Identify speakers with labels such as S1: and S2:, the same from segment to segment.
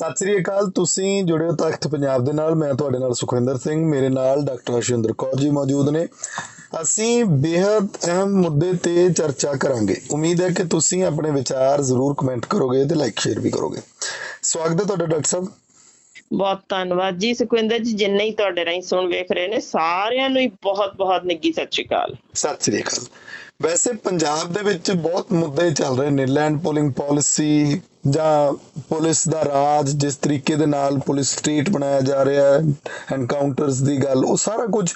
S1: ਸਤਿ ਸ੍ਰੀ ਅਕਾਲ ਤੁਸੀਂ ਜੁੜੇ ਹੋ ਤਖਤ ਪੰਜਾਬ ਦੇ ਨਾਲ ਮੈਂ ਤੁਹਾਡੇ ਨਾਲ ਸੁਖਵਿੰਦਰ ਸਿੰਘ ਮੇਰੇ ਨਾਲ ਡਾਕਟਰ ਅਸ਼ਵਿੰਦਰ ਕੌਰ ਜੀ ਮੌਜੂਦ ਨੇ। ਅਸੀਂ ਬੇहद ਅਹਿਮ ਮੁੱਦੇ ਤੇ ਚਰਚਾ ਕਰਾਂਗੇ। ਉਮੀਦ ਹੈ ਕਿ ਤੁਸੀਂ ਆਪਣੇ ਵਿਚਾਰ ਜ਼ਰੂਰ ਕਮੈਂਟ ਕਰੋਗੇ ਤੇ ਲਾਈਕ ਸ਼ੇਅਰ ਵੀ ਕਰੋਗੇ। ਸਵਾਗਤ ਹੈ ਤੁਹਾਡਾ ਡਾਕਟਰ ਸਾਹਿਬ।
S2: ਬਹੁਤ ਧੰਨਵਾਦ ਜੀ ਸੁਖਵਿੰਦਰ ਜੀ ਜਿੰਨੇ ਹੀ ਤੁਹਾਡੇ ਰਾਹੀਂ ਸੁਣ ਵੇਖ ਰਹੇ ਨੇ ਸਾਰਿਆਂ ਨੂੰ ਹੀ ਬਹੁਤ ਬਹੁਤ ਨਿੱਗੀ ਸਤਿ ਸ਼੍ਰੀ ਅਕਾਲ।
S1: ਸਤਿ ਸ੍ਰੀ ਅਕਾਲ। ਵੈਸੇ ਪੰਜਾਬ ਦੇ ਵਿੱਚ ਬਹੁਤ ਮੁੱਦੇ ਚੱਲ ਰਹੇ ਨੇ ਲੈਂਡ ਪੋਲਿੰਗ ਪਾਲਿਸੀ ਜਾਂ ਪੁਲਿਸ ਦਾ ਰਾਜ ਜਿਸ ਤਰੀਕੇ ਦੇ ਨਾਲ ਪੁਲਿਸ ਸਟੇਟ ਬਣਾਇਆ ਜਾ ਰਿਹਾ ਹੈ ਐਨਕਾਊਂਟਰਸ ਦੀ ਗੱਲ, ਉਹ ਸਾਰਾ ਕੁਝ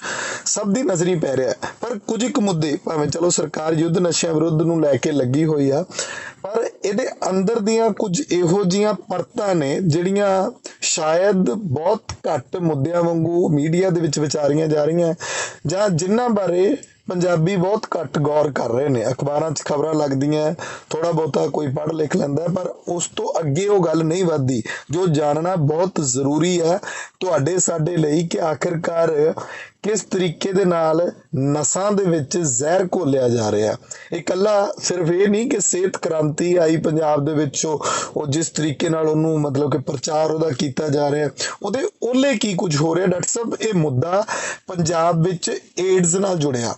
S1: ਸਭ ਦੀ ਨਜ਼ਰੀ ਪੈ ਰਿਹਾ ਹੈ। ਪਰ ਕੁਝ ਇੱਕ ਮੁੱਦੇ, ਭਾਵੇਂ ਚਲੋ ਸਰਕਾਰ ਯੁੱਧ ਨਸ਼ਿਆਂ ਵਿਰੁੱਧ ਨੂੰ ਲੈ ਕੇ ਲੱਗੀ ਹੋਈ ਆ, ਪਰ ਇਹਦੇ ਅੰਦਰ ਦੀਆਂ ਕੁਝ ਇਹੋ ਜੀਆਂ ਪਰਤਾਂ ਨੇ, ਜਿਹੜੀਆਂ ਸ਼ਾਇਦ ਬਹੁਤ ਘੱਟ ਮੁੱਦਿਆਂ ਵਾਂਗੂ ਮੀਡੀਆ ਦੇ ਵਿੱਚ ਵਿਚਾਰੀਆਂ ਜਾ ਰਹੀਆਂ, ਜਾਂ ਜਿਨ੍ਹਾਂ ਬਾਰੇ ਪੰਜਾਬੀ ਬਹੁਤ ਘੱਟ ਗੌਰ ਕਰ ਰਹੇ ਨੇ। ਅਖਬਾਰਾਂ 'ਚ ਖਬਰਾਂ ਲੱਗਦੀਆਂ ਥੋੜਾ ਬਹੁਤਾ ਕੋਈ ਪੜ੍ਹ ਲਿਖ ਲੈਂਦਾ ਪਰ ਉਸ ਤੋਂ ਅੱਗੇ ਉਹ ਗੱਲ ਨਹੀਂ ਵੱਧਦੀ। ਜੋ ਜਾਣਨਾ ਬਹੁਤ ਜ਼ਰੂਰੀ ਹੈ। ਤੁਹਾਡੇ ਸਾਡੇ ਲਈ ਕਿ ਆਖਿਰਕਾਰ ਕਿਸ ਤਰੀਕੇ ਦੇ ਨਾਲ ਨਸਾਂ ਦੇ ਵਿੱਚ ਜ਼ਹਿਰ ਘੋਲਿਆ ਜਾ ਰਿਹਾ? ਇਹ ਇਕੱਲਾ ਸਿਰਫ ਇਹ ਨਹੀਂ ਕਿ ਸਿਹਤ ਕ੍ਰਾਂਤੀ ਆਈ ਪੰਜਾਬ ਦੇ ਵਿੱਚ, ਉਹ ਉਹ ਜਿਸ ਤਰੀਕੇ ਨਾਲ ਉਹਨੂੰ ਮਤਲਬ ਕਿ ਪ੍ਰਚਾਰ ਉਹਦਾ ਕੀਤਾ ਜਾ ਰਿਹਾ। ਉਹਦੇ ਉਹਲੇ ਕੀ ਕੁਝ ਹੋ ਰਿਹਾ? ਡਾਕਟਰ ਸਾਹਿਬ, ਇਹ ਮੁੱਦਾ ਪੰਜਾਬ ਵਿੱਚ ਏਡਜ਼ ਨਾਲ ਜੁੜਿਆ।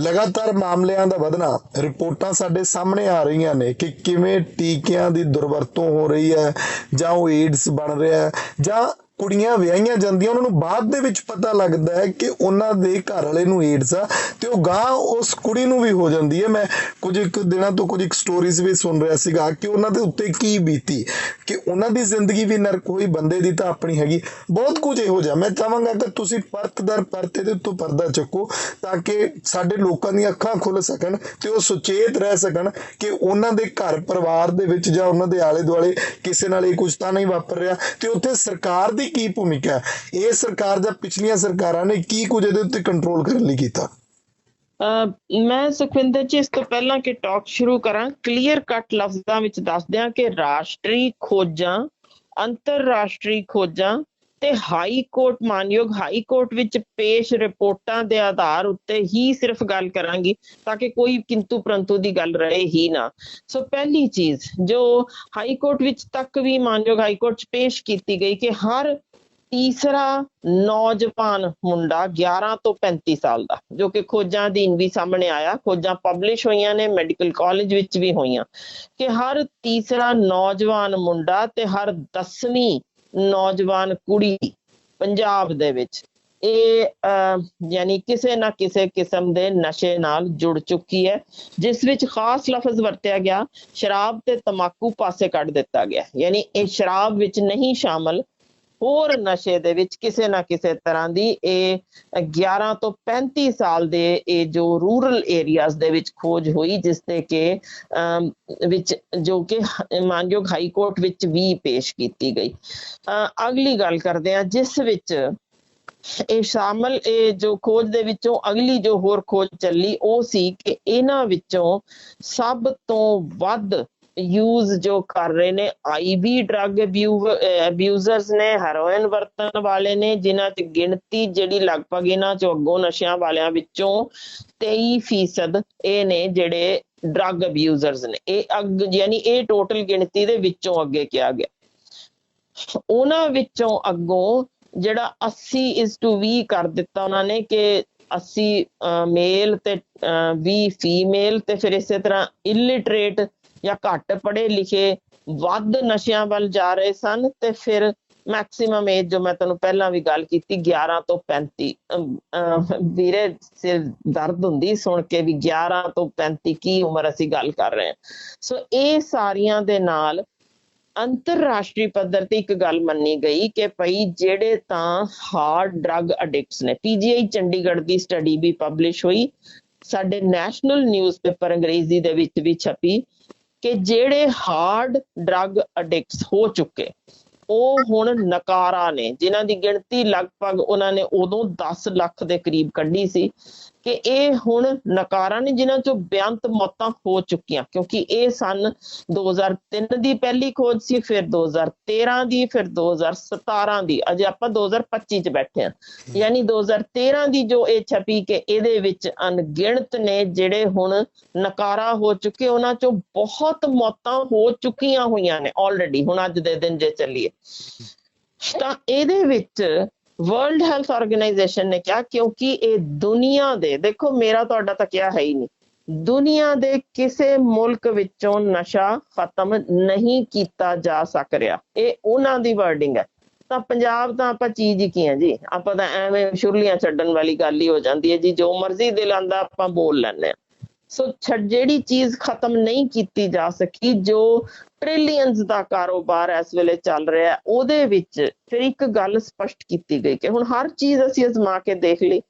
S1: ਲਗਾਤਾਰ ਮਾਮਲਿਆਂ ਦਾ ਵਧਣਾ, ਰਿਪੋਰਟਾਂ ਸਾਡੇ ਸਾਹਮਣੇ ਆ ਰਹੀਆਂ ਨੇ ਕਿ ਕਿਵੇਂ ਟੀਕਿਆਂ ਦੀ ਦੁਰਵਰਤੋਂ ਹੋ ਰਹੀ ਹੈ ਜਾਂ ਉਹ ਏਡਸ ਬਣ ਰਿਹਾ ਹੈ ਜਾਂ ਕੁੜੀਆਂ ਵਿਆਹੀਆਂ ਜਾਂਦੀਆਂ, ਉਹਨਾਂ ਨੂੰ ਬਾਅਦ ਦੇ ਵਿੱਚ ਪਤਾ ਲੱਗਦਾ ਹੈ ਕਿ ਉਹਨਾਂ ਦੇ ਘਰ ਵਾਲੇ ਨੂੰ ਏਡਸ ਆ ਤੇ ਉਹ ਗਾਂ ਉਸ ਕੁੜੀ ਨੂੰ ਵੀ ਹੋ ਜਾਂਦੀ ਹੈ। ਮੈਂ ਕੁਝ ਇੱਕ ਦਿਨਾਂ ਤੋਂ ਕੁਝ ਇੱਕ ਸਟੋਰੀਜ਼ ਵੀ ਸੁਣ ਰਿਹਾ ਸੀਗਾ ਕਿ ਉਹਨਾਂ ਦੇ ਉੱਤੇ ਕੀ ਬੀਤੀ, ਕਿ ਉਹਨਾਂ ਦੀ ਜ਼ਿੰਦਗੀ ਵੀ ਨਰਕ ਹੋਈ, ਬੰਦੇ ਦੀ ਤਾਂ ਆਪਣੀ ਹੈਗੀ। ਬਹੁਤ ਕੁਝ ਇਹੋ ਜਿਹਾ। ਮੈਂ ਚਾਹਾਂਗਾ ਕਿ ਤੁਸੀਂ ਪਰਤ ਦਰ ਪਰਤ ਦੇ ਉੱਤੋਂ ਪਰਦਾ ਚੱਕੋ ਤਾਂ ਕਿ ਸਾਡੇ ਲੋਕਾਂ ਦੀਆਂ ਅੱਖਾਂ ਖੁੱਲ ਸਕਣ ਤੇ ਉਹ ਸੁਚੇਤ ਰਹਿ ਸਕਣ ਕਿ ਉਹਨਾਂ ਦੇ ਘਰ ਪਰਿਵਾਰ ਦੇ ਵਿੱਚ ਜਾਂ ਉਹਨਾਂ ਦੇ ਆਲੇ ਦੁਆਲੇ ਕਿਸੇ ਨਾਲ ਇਹ ਕੁਝ ਤਾਂ ਨਹੀਂ ਵਾਪਰ ਰਿਹਾ ਤੇ ਉੱਥੇ ਸਰਕਾਰ ਦੀ ਕੀ ਭੂਮਿਕਾ ਹੈ? ਇਹ ਸਰਕਾਰ ਜਾਂ ਪਿਛਲੀਆਂ ਸਰਕਾਰਾਂ ਨੇ ਕੀ ਕੁਝ ਇਹਦੇ ਉੱਤੇ ਕੰਟਰੋਲ ਕਰਨ ਲਈ ਕੀਤਾ?
S2: ਅਹ ਮੈਂ ਸੁਖਵਿੰਦਰ ਜੀ, ਇਸ ਤੋਂ ਪਹਿਲਾਂ ਕਿ ਟਾਕ ਸ਼ੁਰੂ ਕਰਾਂ ਕਲੀਅਰ ਕੱਟ ਲਫ਼ਜ਼ਾਂ ਵਿੱਚ ਦੱਸ ਦਿਆਂ ਕਿ ਰਾਸ਼ਟਰੀ ਖੋਜਾਂ, ਅੰਤਰਰਾਸ਼ਟਰੀ ਖੋਜਾਂ ਤੇ ਹਾਈ ਕੋਰਟ, ਮਾਨਯੋਗ ਹਾਈ ਕੋਰਟ ਵਿੱਚ ਪੇਸ਼ ਰਿਪੋਰਟਾਂ ਦੇ ਆਧਾਰ ਉੱਤੇ ਹੀ ਸਿਰਫ ਗੱਲ ਕਰਾਂਗੀ ਤਾਂ ਕਿ ਕੋਈ ਕਿੰਤੂ ਪ੍ਰੰਤੂ ਦੀ ਗੱਲ ਰਹੇ ਹੀ ਨਾ। ਸੋ ਪਹਿਲੀ ਚੀਜ਼, ਜੋ ਹਾਈ ਕੋਰਟ ਵਿੱਚ ਤੱਕ ਵੀ ਮਾਨਯੋਗ ਹਾਈ ਕੋਰਟ 'ਚ ਪੇਸ਼ ਕੀਤੀ ਗਈ ਕਿ ਹਰ ਤੀਸਰਾ ਨੌਜਵਾਨ ਮੁੰਡਾ 11 ਤੋਂ 35 ਸਾਲ ਦਾ, ਜੋ ਕਿ ਖੋਜਾਂ ਅਧੀਨ ਵੀ ਸਾਹਮਣੇ ਆਇਆ, ਖੋਜਾਂ ਪਬਲਿਸ਼ ਹੋਈਆਂ ਨੇ ਮੈਡੀਕਲ ਕਾਲਜ ਵਿੱਚ ਵੀ ਹੋਈਆਂ। ਕਿ ਹਰ ਤੀਸਰਾ ਨੌਜਵਾਨ ਮੁੰਡਾ ਤੇ ਹਰ 10ਵੀਂ ਨੌਜਵਾਨ ਕੁੜੀ ਪੰਜਾਬ ਦੇ ਵਿੱਚ। ਇਹ ਅਹ, ਯਾਨੀ ਕਿਸੇ ਨਾ ਕਿਸੇ ਕਿਸਮ ਦੇ ਨਸ਼ੇ ਨਾਲ ਜੁੜ ਚੁੱਕੀ ਹੈ ਜਿਸ ਵਿੱਚ ਖਾਸ ਲਫ਼ਜ਼ ਵਰਤਿਆ ਗਿਆ ਸ਼ਰਾਬ ਤੇ ਤਮਾਕੂ ਪਾਸੇ ਕੱਢ ਦਿੱਤਾ ਗਿਆ। ਯਾਨੀ ਇਹ ਸ਼ਰਾਬ ਵਿੱਚ ਨਹੀਂ ਸ਼ਾਮਲ ਹੋਰ ਨਸ਼ੇ ਦੇ ਵਿੱਚ ਕਿਸੇ ਨਾ ਕਿਸੇ ਤਰ੍ਹਾਂ ਦੀ ਇਹ 11 ਤੋਂ 35 ਸਾਲ ਦੇ ਇਹ ਜੋ ਰੂਰਲ ਏਰੀਆਜ਼ ਦੇ ਵਿੱਚ ਖੋਜ ਹੋਈ, ਜਿਸ ਤੇ ਕਿ ਵਿੱਚ ਜੋ ਕਿ ਮਾਨਯੋਗ ਹਾਈ ਕੋਰਟ ਵਿੱਚ ਵੀ ਪੇਸ਼ ਕੀਤੀ ਗਈ। ਅਗਲੀ ਗੱਲ ਕਰਦੇ ਆ ਜਿਸ ਵਿੱਚ ਇਹ ਸ਼ਾਮਲ, ਇਹ ਜੋ ਖੋਜ ਦੇ ਵਿੱਚੋਂ ਅਗਲੀ ਜੋ ਹੋਰ ਖੋਜ ਚੱਲੀ, ਉਹ ਸੀ ਕਿ ਇਹਨਾਂ ਵਿੱਚੋਂ ਸਭ ਤੋਂ ਵੱਧ ਯੂਜ਼ ਜੋ ਕਰ ਰਹੇ ਨੇ ਆਈਵੀ ਡਰੱਗ ਅਬਿਊਜ਼ਰਸ ਨੇ ਹੈਰੋਇਨ ਵਰਤਣ ਵਾਲੇ ਨੇ ਜਿਨ੍ਹਾਂ 'ਚ ਗਿਣਤੀ ਜਿਹੜੀ ਲਗਭਗ ਇਹਨਾਂ 'ਚੋਂ ਅੱਗੋਂ ਨਸ਼ਿਆਂ ਵਾਲਿਆਂ ਵਿੱਚੋਂ 23% ਇਹ ਨੇ ਜਿਹੜੇ ਡਰੱਗ ਅਬਿਊਜ਼ਰਸ ਨੇ। ਇਹ ਅੱਗ ਯਾਨੀ ਇਹ ਟੋਟਲ ਗਿਣਤੀ ਦੇ ਵਿੱਚੋਂ ਅੱਗੇ ਕਿਹਾ ਗਿਆ। ਉਹਨਾਂ ਵਿੱਚੋਂ ਅੱਗੋਂ ਜਿਹੜਾ 80 is to 20 ਕਰ ਦਿੱਤਾ ਉਹਨਾਂ ਨੇ ਕਿ 80 ਮੇਲ ਤੇ ਅਹ, 20 ਫੀਮੇਲ ਤੇ ਫਿਰ ਇਸੇ ਤਰ੍ਹਾਂ ਇਲਿਟਰੇਟ ਜਾਂ ਘੱਟ ਪੜ੍ਹੇ ਲਿਖੇ ਵੱਧ ਨਸ਼ਿਆਂ ਵੱਲ ਜਾ ਰਹੇ ਸਨ ਤੇ ਫਿਰ ਮੈਕਸਿਮਮ ਏਜ ਜੋ ਮੈਂ ਤੁਹਾਨੂੰ ਪਹਿਲਾਂ ਵੀ ਗੱਲ ਕੀਤੀ 11 ਤੋਂ 35 ਵੀਰੇ ਸਿਰ ਦਰਦ ਹੁੰਦੀ ਸੁਣ ਕੇ ਵੀ 11 ਤੋਂ 35 ਕੀ ਉਮਰ ਅਸੀਂ ਗੱਲ ਕਰ ਰਹੇ ਹਾਂ। ਸੋ ਇਹ ਸਾਰੀਆਂ ਦੇ ਨਾਲ ਅੰਤਰਰਾਸ਼ਟਰੀ ਪੱਧਰ ਤੇ ਇੱਕ ਗੱਲ ਮੰਨੀ ਗਈ ਕਿ ਭਈ ਜਿਹੜੇ ਤਾਂ ਹਾਰਡ ਡਰੱਗ ਐਡਿਕਟਸ ਨੇ ਪੀਜੀਆਈ ਚੰਡੀਗੜ੍ਹ ਦੀ ਸਟੱਡੀ ਵੀ ਪਬਲਿਸ਼ ਹੋਈ, ਸਾਡੇ ਨੈਸ਼ਨਲ ਨਿਊਜ਼ਪੇਪਰ ਅੰਗਰੇਜ਼ੀ ਦੇ ਵਿੱਚ ਵੀ ਛਪੀ ਕਿ ਜਿਹੜੇ ਹਾਰਡ ਡਰੱਗ ਐਡਿਕਟਸ ਹੋ ਚੁੱਕੇ, ਉਹ ਹੁਣ ਨਕਾਰਾ ਨੇ, ਜਿਨ੍ਹਾਂ ਦੀ ਗਿਣਤੀ ਲਗਭਗ ਉਹਨਾਂ ਨੇ ਉਦੋਂ 10 ਲੱਖ ਦੇ ਕਰੀਬ ਕੱਢੀ ਸੀ ਕਿ ਇਹ ਹੁਣ ਨਕਾਰਾਂ ਨੇ ਜਿਨ੍ਹਾਂ ਚੋਂ ਬੇਅੰਤ ਮੌਤਾਂ ਹੋ ਚੁੱਕੀਆਂ, ਕਿਉਂਕਿ ਇਹ ਸਨ 2003 ਦੀ ਪਹਿਲੀ ਖੋਜ ਸੀ, ਫਿਰ 2013 ਦੀ, ਫਿਰ 2017 ਦੀ। ਅਜੇ ਆਪਾਂ 2025 ਚ ਬੈਠੇ ਹਾਂ। ਯਾਨੀ 2013 ਦੀ ਜੋ ਇਹ ਛਪੀ ਕਿ ਇਹਦੇ ਵਿੱਚ ਅਣਗਿਣਤ ਨੇ ਜਿਹੜੇ ਹੁਣ ਨਕਾਰਾ ਹੋ ਚੁੱਕੇ, ਉਹਨਾਂ ਚੋਂ ਬਹੁਤ ਮੌਤਾਂ ਹੋ ਚੁੱਕੀਆਂ ਹੋਈਆਂ ਨੇ ਆਲਰੇਡੀ ਹੁਣ ਅੱਜ ਦੇ ਦਿਨ ਜੇ ਚੱਲੀਏ। ਤਾਂ ਇਹਦੇ ਵਿੱਚ ਵਰਲਡ ਹੈਲਥ ਆਰਗੇਨਾਈਜੇਸ਼ਨ ਨੇ ਕਿਹਾ, ਕਿਉਂਕਿ ਇਹ ਦੁਨੀਆ ਦੇ, ਦੇਖੋ ਮੇਰਾ ਤੁਹਾਡਾ ਤਾਂ ਕਿਹਾ ਹੈ ਹੀ ਨਹੀਂ, ਦੁਨੀਆ ਦੇ ਕਿਸੇ ਮੁਲਕ ਵਿੱਚੋਂ ਨਸ਼ਾ ਖਤਮ ਨਹੀਂ ਕੀਤਾ ਜਾ ਸਕ ਰਿਹਾ। ਇਹ ਉਹਨਾਂ ਦੀ ਵਰਡਿੰਗ ਹੈ। ਤਾਂ ਪੰਜਾਬ ਤਾਂ ਆਪਾਂ ਚੀਜ਼ ਹੀ ਕੀ ਹੈ ਜੀ? ਆਪਾਂ ਤਾਂ ਐਵੇਂ ਸ਼ੁਰਲੀਆਂ ਛੱਡਣ ਵਾਲੀ ਗੱਲ ਹੀ ਹੋ ਜਾਂਦੀ ਹੈ ਜੀ, ਜੋ ਮਰਜ਼ੀ ਦਿਲ ਆਂਦਾ ਆਪਾਂ ਬੋਲ ਲੈਂਦੇ ਆ ਸੋ ਛੱਡ ਜਿਹੜੀ ਚੀਜ਼ ਖਤਮ ਨਹੀਂ ਕੀਤੀ ਜਾ ਸਕੀ, ਜੋ ਟ੍ਰਿਲੀਅਨਸ ਦਾ ਕਾਰੋਬਾਰ ਇਸ ਵੇਲੇ ਚੱਲ ਰਿਹਾ ਉਹਦੇ ਵਿੱਚ ਫਿਰ ਇੱਕ ਗੱਲ ਸਪਸ਼ਟ ਕੀਤੀ ਗਈ ਕਿ ਹੁਣ ਹਰ ਚੀਜ਼ ਅਸੀਂ ਅਜ਼ਮਾ ਕੇ ਦੇਖ ਲਈ,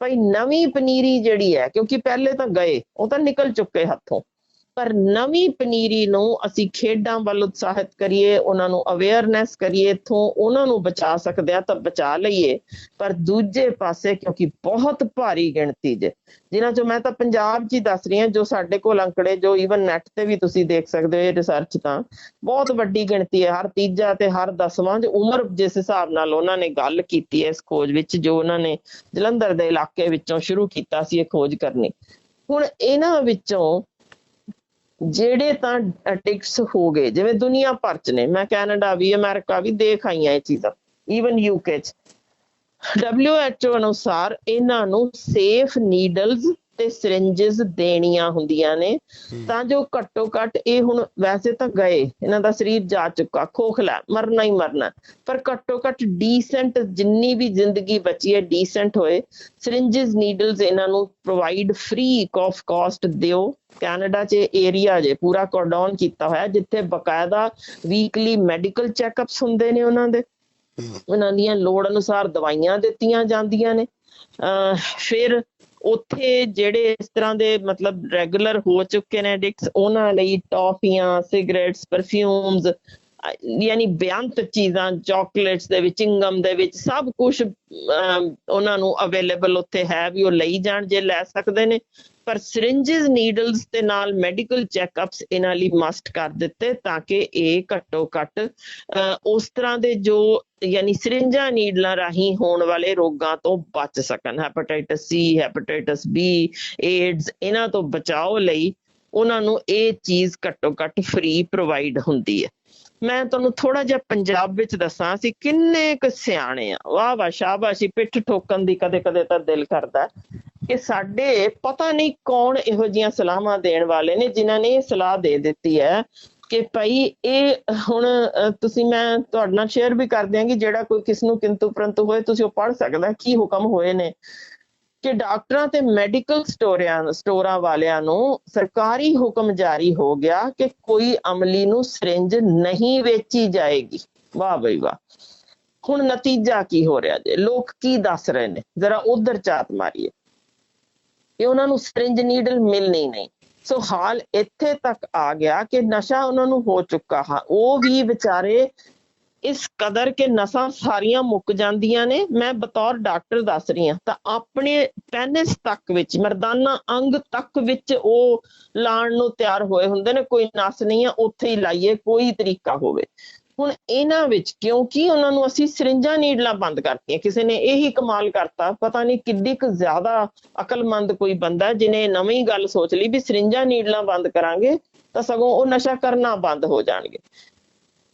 S2: ਭਾਈ ਨਵੀਂ ਪਨੀਰੀ ਜਿਹੜੀ ਹੈ, ਕਿਉਂਕਿ ਪਹਿਲੇ ਤਾਂ ਗਏ, ਉਹ ਤਾਂ ਨਿਕਲ ਚੁੱਕੇ ਹੱਥੋਂ। ਪਰ ਨਵੀਂ ਪਨੀਰੀ ਨੂੰ ਅਸੀਂ ਖੇਡਾਂ ਵੱਲ ਉਤਸ਼ਾਹਿਤ ਕਰੀਏ, ਉਹਨਾਂ ਨੂੰ ਅਵੇਅਰਨੈਸ ਕਰੀਏ, ਇਥੋਂ ਉਹਨਾਂ ਨੂੰ ਬਚਾ ਸਕਦੇ ਆ ਤਾਂ ਬਚਾ ਲਈਏ। ਪਰ ਦੂਜੇ ਪਾਸੇ ਕਿਉਂਕਿ ਬਹੁਤ ਭਾਰੀ ਗਿਣਤੀ ਜੇ, ਜਿਨ੍ਹਾਂ ਚੋਂ ਮੈਂ ਤਾਂ ਪੰਜਾਬ 'ਚ ਹੀ ਦੱਸ ਰਹੀ ਹਾਂ, ਜੋ ਸਾਡੇ ਕੋਲ ਅੰਕੜੇ, ਜੋ ਈਵਨ ਨੈਟ ਤੇ ਵੀ ਤੁਸੀਂ ਦੇਖ ਸਕਦੇ ਹੋ ਇਹ ਰਿਸਰਚ ਤਾਂ, ਬਹੁਤ ਵੱਡੀ ਗਿਣਤੀ ਹੈ। ਹਰ ਤੀਜਾ ਤੇ ਹਰ ਦਸਵਾਂ ਚ ਉਮਰ ਜਿਸ ਹਿਸਾਬ ਨਾਲ ਉਹਨਾਂ ਨੇ ਗੱਲ ਕੀਤੀ ਹੈ ਇਸ ਖੋਜ ਵਿੱਚ, ਜੋ ਉਹਨਾਂ ਨੇ ਜਲੰਧਰ ਦੇ ਇਲਾਕੇ ਵਿੱਚੋਂ ਸ਼ੁਰੂ ਕੀਤਾ ਸੀ ਇਹ ਖੋਜ ਕਰਨੀ। ਹੁਣ ਇਹਨਾਂ ਵਿੱਚੋਂ ਜਿਹੜੇ ਤਾਂ ਅਡਿਕਟਸ ਹੋ ਗਏ, ਜਿਵੇਂ ਦੁਨੀਆ ਭਰ ਚ ਨੇ, ਮੈਂ ਕੈਨੇਡਾ ਵੀ, ਅਮਰੀਕਾ ਵੀ ਦੇਖ ਆਈਆਂ ਇਹ ਚੀਜ਼ਾਂ ਈਵਨ ਯੂਕੇ ਚ। WHO ਅਨੁਸਾਰ ਇਹਨਾਂ ਨੂੰ ਸੇਫ ਨੀਡਲਸ ਤੇ ਸਿਰਿੰਜਸ ਦੇਣੀਆਂ ਹੁੰਦੀਆਂ ਨੇ ਤਾਂ ਜੋ ਘੱਟੋ ਘੱਟ ਇਹ ਹੁਣ ਵੈਸੇ ਤਾਂ ਗਏ ਇਹਨਾਂ ਦਾ ਸਰੀਰ ਜਾ ਚੁੱਕਾ ਖੋਖਲਾ ਮਰਨਾ ਹੀ ਮਰਨਾ ਪਰ ਘੱਟੋ ਘੱਟ ਡੀਸੈਂਟ ਜਿੰਨੀ ਵੀ ਜ਼ਿੰਦਗੀ ਬਚੀ ਹੈ ਡੀਸੈਂਟ ਹੋਏ ਸਿਰਿੰਜਸ ਨੀਡਲਸ ਇਹਨਾਂ ਨੂੰ ਪ੍ਰੋਵਾਈਡ ਫ੍ਰੀ ਆਫ ਕਾਸਟ ਦਿਓ। ਕੈਨੇਡਾ 'ਚ ਏਰੀਆ ਜੇ ਪੂਰਾ ਕੋਰਡਨ ਕੀਤਾ ਹੋਇਆ ਜਿੱਥੇ ਬਕਾਇਦਾ ਵੀਕਲੀ ਮੈਡੀਕਲ ਚੈੱਕਅਪਸ ਹੁੰਦੇ ਨੇ ਉਹਨਾਂ ਦੇ। ਉਹਨਾਂ ਦੀਆਂ ਲੋੜ ਅਨੁਸਾਰ ਦਵਾਈਆਂ ਦਿੱਤੀਆਂ ਜਾਂਦੀਆਂ ਨੇ। ਫਿਰ ਉੱਥੇ ਜਿਹੜੇ ਇਸ ਤਰ੍ਹਾਂ ਦੇ ਮਤਲਬ ਰੈਗੂਲਰ ਹੋ ਚੁੱਕੇ ਨੇ ਐਡਿਕਟਸ ਉਹਨਾਂ ਲਈ ਟੌਫੀਆਂ ਸਿਗਰਟਸ ਪਰਫਿਊਮਸ ਯਾਨੀ ਬੇਅੰਤ ਚੀਜ਼ਾਂ ਚਾਕਲੇਟਸ ਦੇ ਵਿੱਚ, ਚਿੰਗਮ ਦੇ ਵਿੱਚ, ਸਭ ਕੁਝ ਉਹਨਾਂ ਨੂੰ ਅਵੇਲੇਬਲ ਉੱਥੇ ਹੈ ਵੀ ਉਹ ਲਈ ਜਾਣ, ਜੇ ਲੈ ਸਕਦੇ ਨੇ। ਪਰ ਸਿਰਿੰਜਸ ਨੀਡਲਸ ਦੇ ਨਾਲ ਮੈਡੀਕਲ ਚੈੱਕਅਪਸ ਇਹਨਾਂ ਲਈ ਮਸਟ ਕਰ ਦਿੱਤੇ ਤਾਂ ਕਿ ਇਹ ਘੱਟੋ ਘੱਟ ਉਸ ਤਰ੍ਹਾਂ ਦੇ ਜੋ ਯਾਨੀ ਸਿਰਿੰਜਾਂ ਨੀਡਲਾਂ ਰਾਹੀਂ ਹੋਣ ਵਾਲੇ ਰੋਗਾਂ ਤੋਂ ਬਚ ਸਕਣ। Hepatitis C hepatitis B AIDS ਇਹਨਾਂ ਤੋਂ ਬਚਾਓ ਲਈ ਉਹਨਾਂ ਨੂੰ ਇਹ ਚੀਜ਼ ਘੱਟੋ ਘੱਟ ਫ੍ਰੀ ਪ੍ਰੋਵਾਈਡ ਹੁੰਦੀ ਹੈ। ਮੈਂ ਤੁਹਾਨੂੰ ਥੋੜਾ ਜਿਹਾ ਪੰਜਾਬ ਵਿੱਚ ਦੱਸਾਂ, ਅਸੀਂ ਕਿੰਨੇ ਕੁ ਸਿਆਣੇ ਆ। ਵਾਹ ਵਾਹ ਸ਼ਾਬਾਸ਼ੀ, ਪਿੱਠ ਠੋਕਣ ਦੀ ਕਦੇ ਕਦੇ ਤਾਂ ਦਿਲ ਕਰਦਾ। ਕਿ ਸਾਡੇ ਪਤਾ ਨਹੀਂ ਕੌਣ ਇਹੋ ਜੀਆਂ ਸਲਾਹਾਂ ਦੇਣ ਵਾਲੇ ਨੇ, ਜਿਨ੍ਹਾਂ ਨੇ ਇਹ ਸਲਾਹ ਦੇ ਦਿੱਤੀ ਹੈ ਕਿ ਭਾਈ ਇਹ ਹੁਣ ਤੁਸੀਂ ਮੈਂ ਤੁਹਾਡੇ ਨਾਲ ਸ਼ੇਅਰ ਵੀ ਕਰ ਦਿਆਂਗੀ ਜਿਹੜਾ ਕੋਈ ਕਿਸ ਨੂੰ ਕਿੰਤੂ ਪਰੰਤੂ ਹੋਏ, ਤੁਸੀਂ ਉਹ ਪੜ੍ਹ ਸਕਦਾ ਕੀ ਹੁਕਮ ਹੋਏ ਨੇ। ਕਿ ਡਾਕਟਰਾਂ ਤੇ ਮੈਡੀਕਲ ਸਟੋਰਾਂ ਸਟੋਰਾਂ ਵਾਲਿਆਂ ਨੂੰ ਸਰਕਾਰੀ ਹੁਕਮ ਜਾਰੀ ਹੋ ਗਿਆ ਕਿ ਕੋਈ ਅਮਲੀ ਨੂੰ ਸਿਰਿੰਜ ਨਹੀਂ ਵੇਚੀ ਜਾਏਗੀ। ਵਾਹ ਬਈ ਵਾਹ। ਹੁਣ ਨਤੀਜਾ ਕੀ ਹੋ ਰਿਹਾ ਜੇ? ਲੋਕ ਕੀ ਦੱਸ ਰਹੇ ਨੇ? ਜ਼ਰਾ ਉਧਰ ਚਾਤ ਮਾਰੀਏ। ਕਿ ਉਹਨਾਂ ਨੂੰ ਸਿਰਿੰਜ ਨੀਡਲ ਮਿਲਣੀ ਨਹੀਂ। ਸੋ ਹਾਲ ਇੱਥੇ ਤੱਕ ਆ ਗਿਆ ਕਿ ਨਸ਼ਾ ਉਹਨਾਂ ਨੂੰ ਹੋ ਚੁੱਕਾ ਹਾਂ। ਉਹ ਵੀ ਵਿਚਾਰੇ ਇਸ ਕਦਰ ਕਿ ਨਸਾਂ ਸਾਰੀਆਂ ਮੁੱਕ ਜਾਂਦੀਆਂ ਨੇ। ਮੈਂ ਬਤੌਰ ਡਾਕਟਰ ਦੱਸ ਰਹੀ ਹਾਂ। ਤਾਂ ਆਪਣੇ ਪੈਨਿਸ ਤੱਕ ਵਿੱਚ, ਮਰਦਾਨਾ ਅੰਗ ਤੱਕ ਵਿੱਚ ਉਹ ਲਾਣ ਨੂੰ ਤਿਆਰ ਹੋਏ ਹੁੰਦੇ ਨੇ। ਕੋਈ ਨਸ ਨਹੀਂ ਆ, ਉੱਥੇ ਹੀ ਲਾਈਏ, ਕੋਈ ਤਰੀਕਾ ਹੋਵੇ। ਹੁਣ ਇਹਨਾਂ ਵਿੱਚ ਕਿਉਂਕਿ ਉਹਨਾਂ ਨੂੰ ਅਸੀਂ ਸਰਿੰਜਾਂ ਨੀਡਲਾਂ ਬੰਦ ਕਰਤੀਆਂ, ਕਿਸੇ ਨੇ ਇਹੀ ਕਮਾਲ ਕਰਤਾ, ਪਤਾ ਨਹੀਂ ਕਿੱਡੀ ਕੁ ਜ਼ਿਆਦਾ ਅਕਲਮੰਦ ਕੋਈ ਬੰਦਾ ਜਿਨੇ ਨਵੀਂ ਗੱਲ ਸੋਚ ਲਈ ਵੀ ਸਰਿੰਜਾਂ ਨੀਡਲਾਂ ਬੰਦ ਕਰਾਂਗੇ ਤਾਂ ਸਗੋਂ ਉਹ ਨਸ਼ਾ ਕਰਨਾ ਬੰਦ ਹੋ ਜਾਣਗੇ।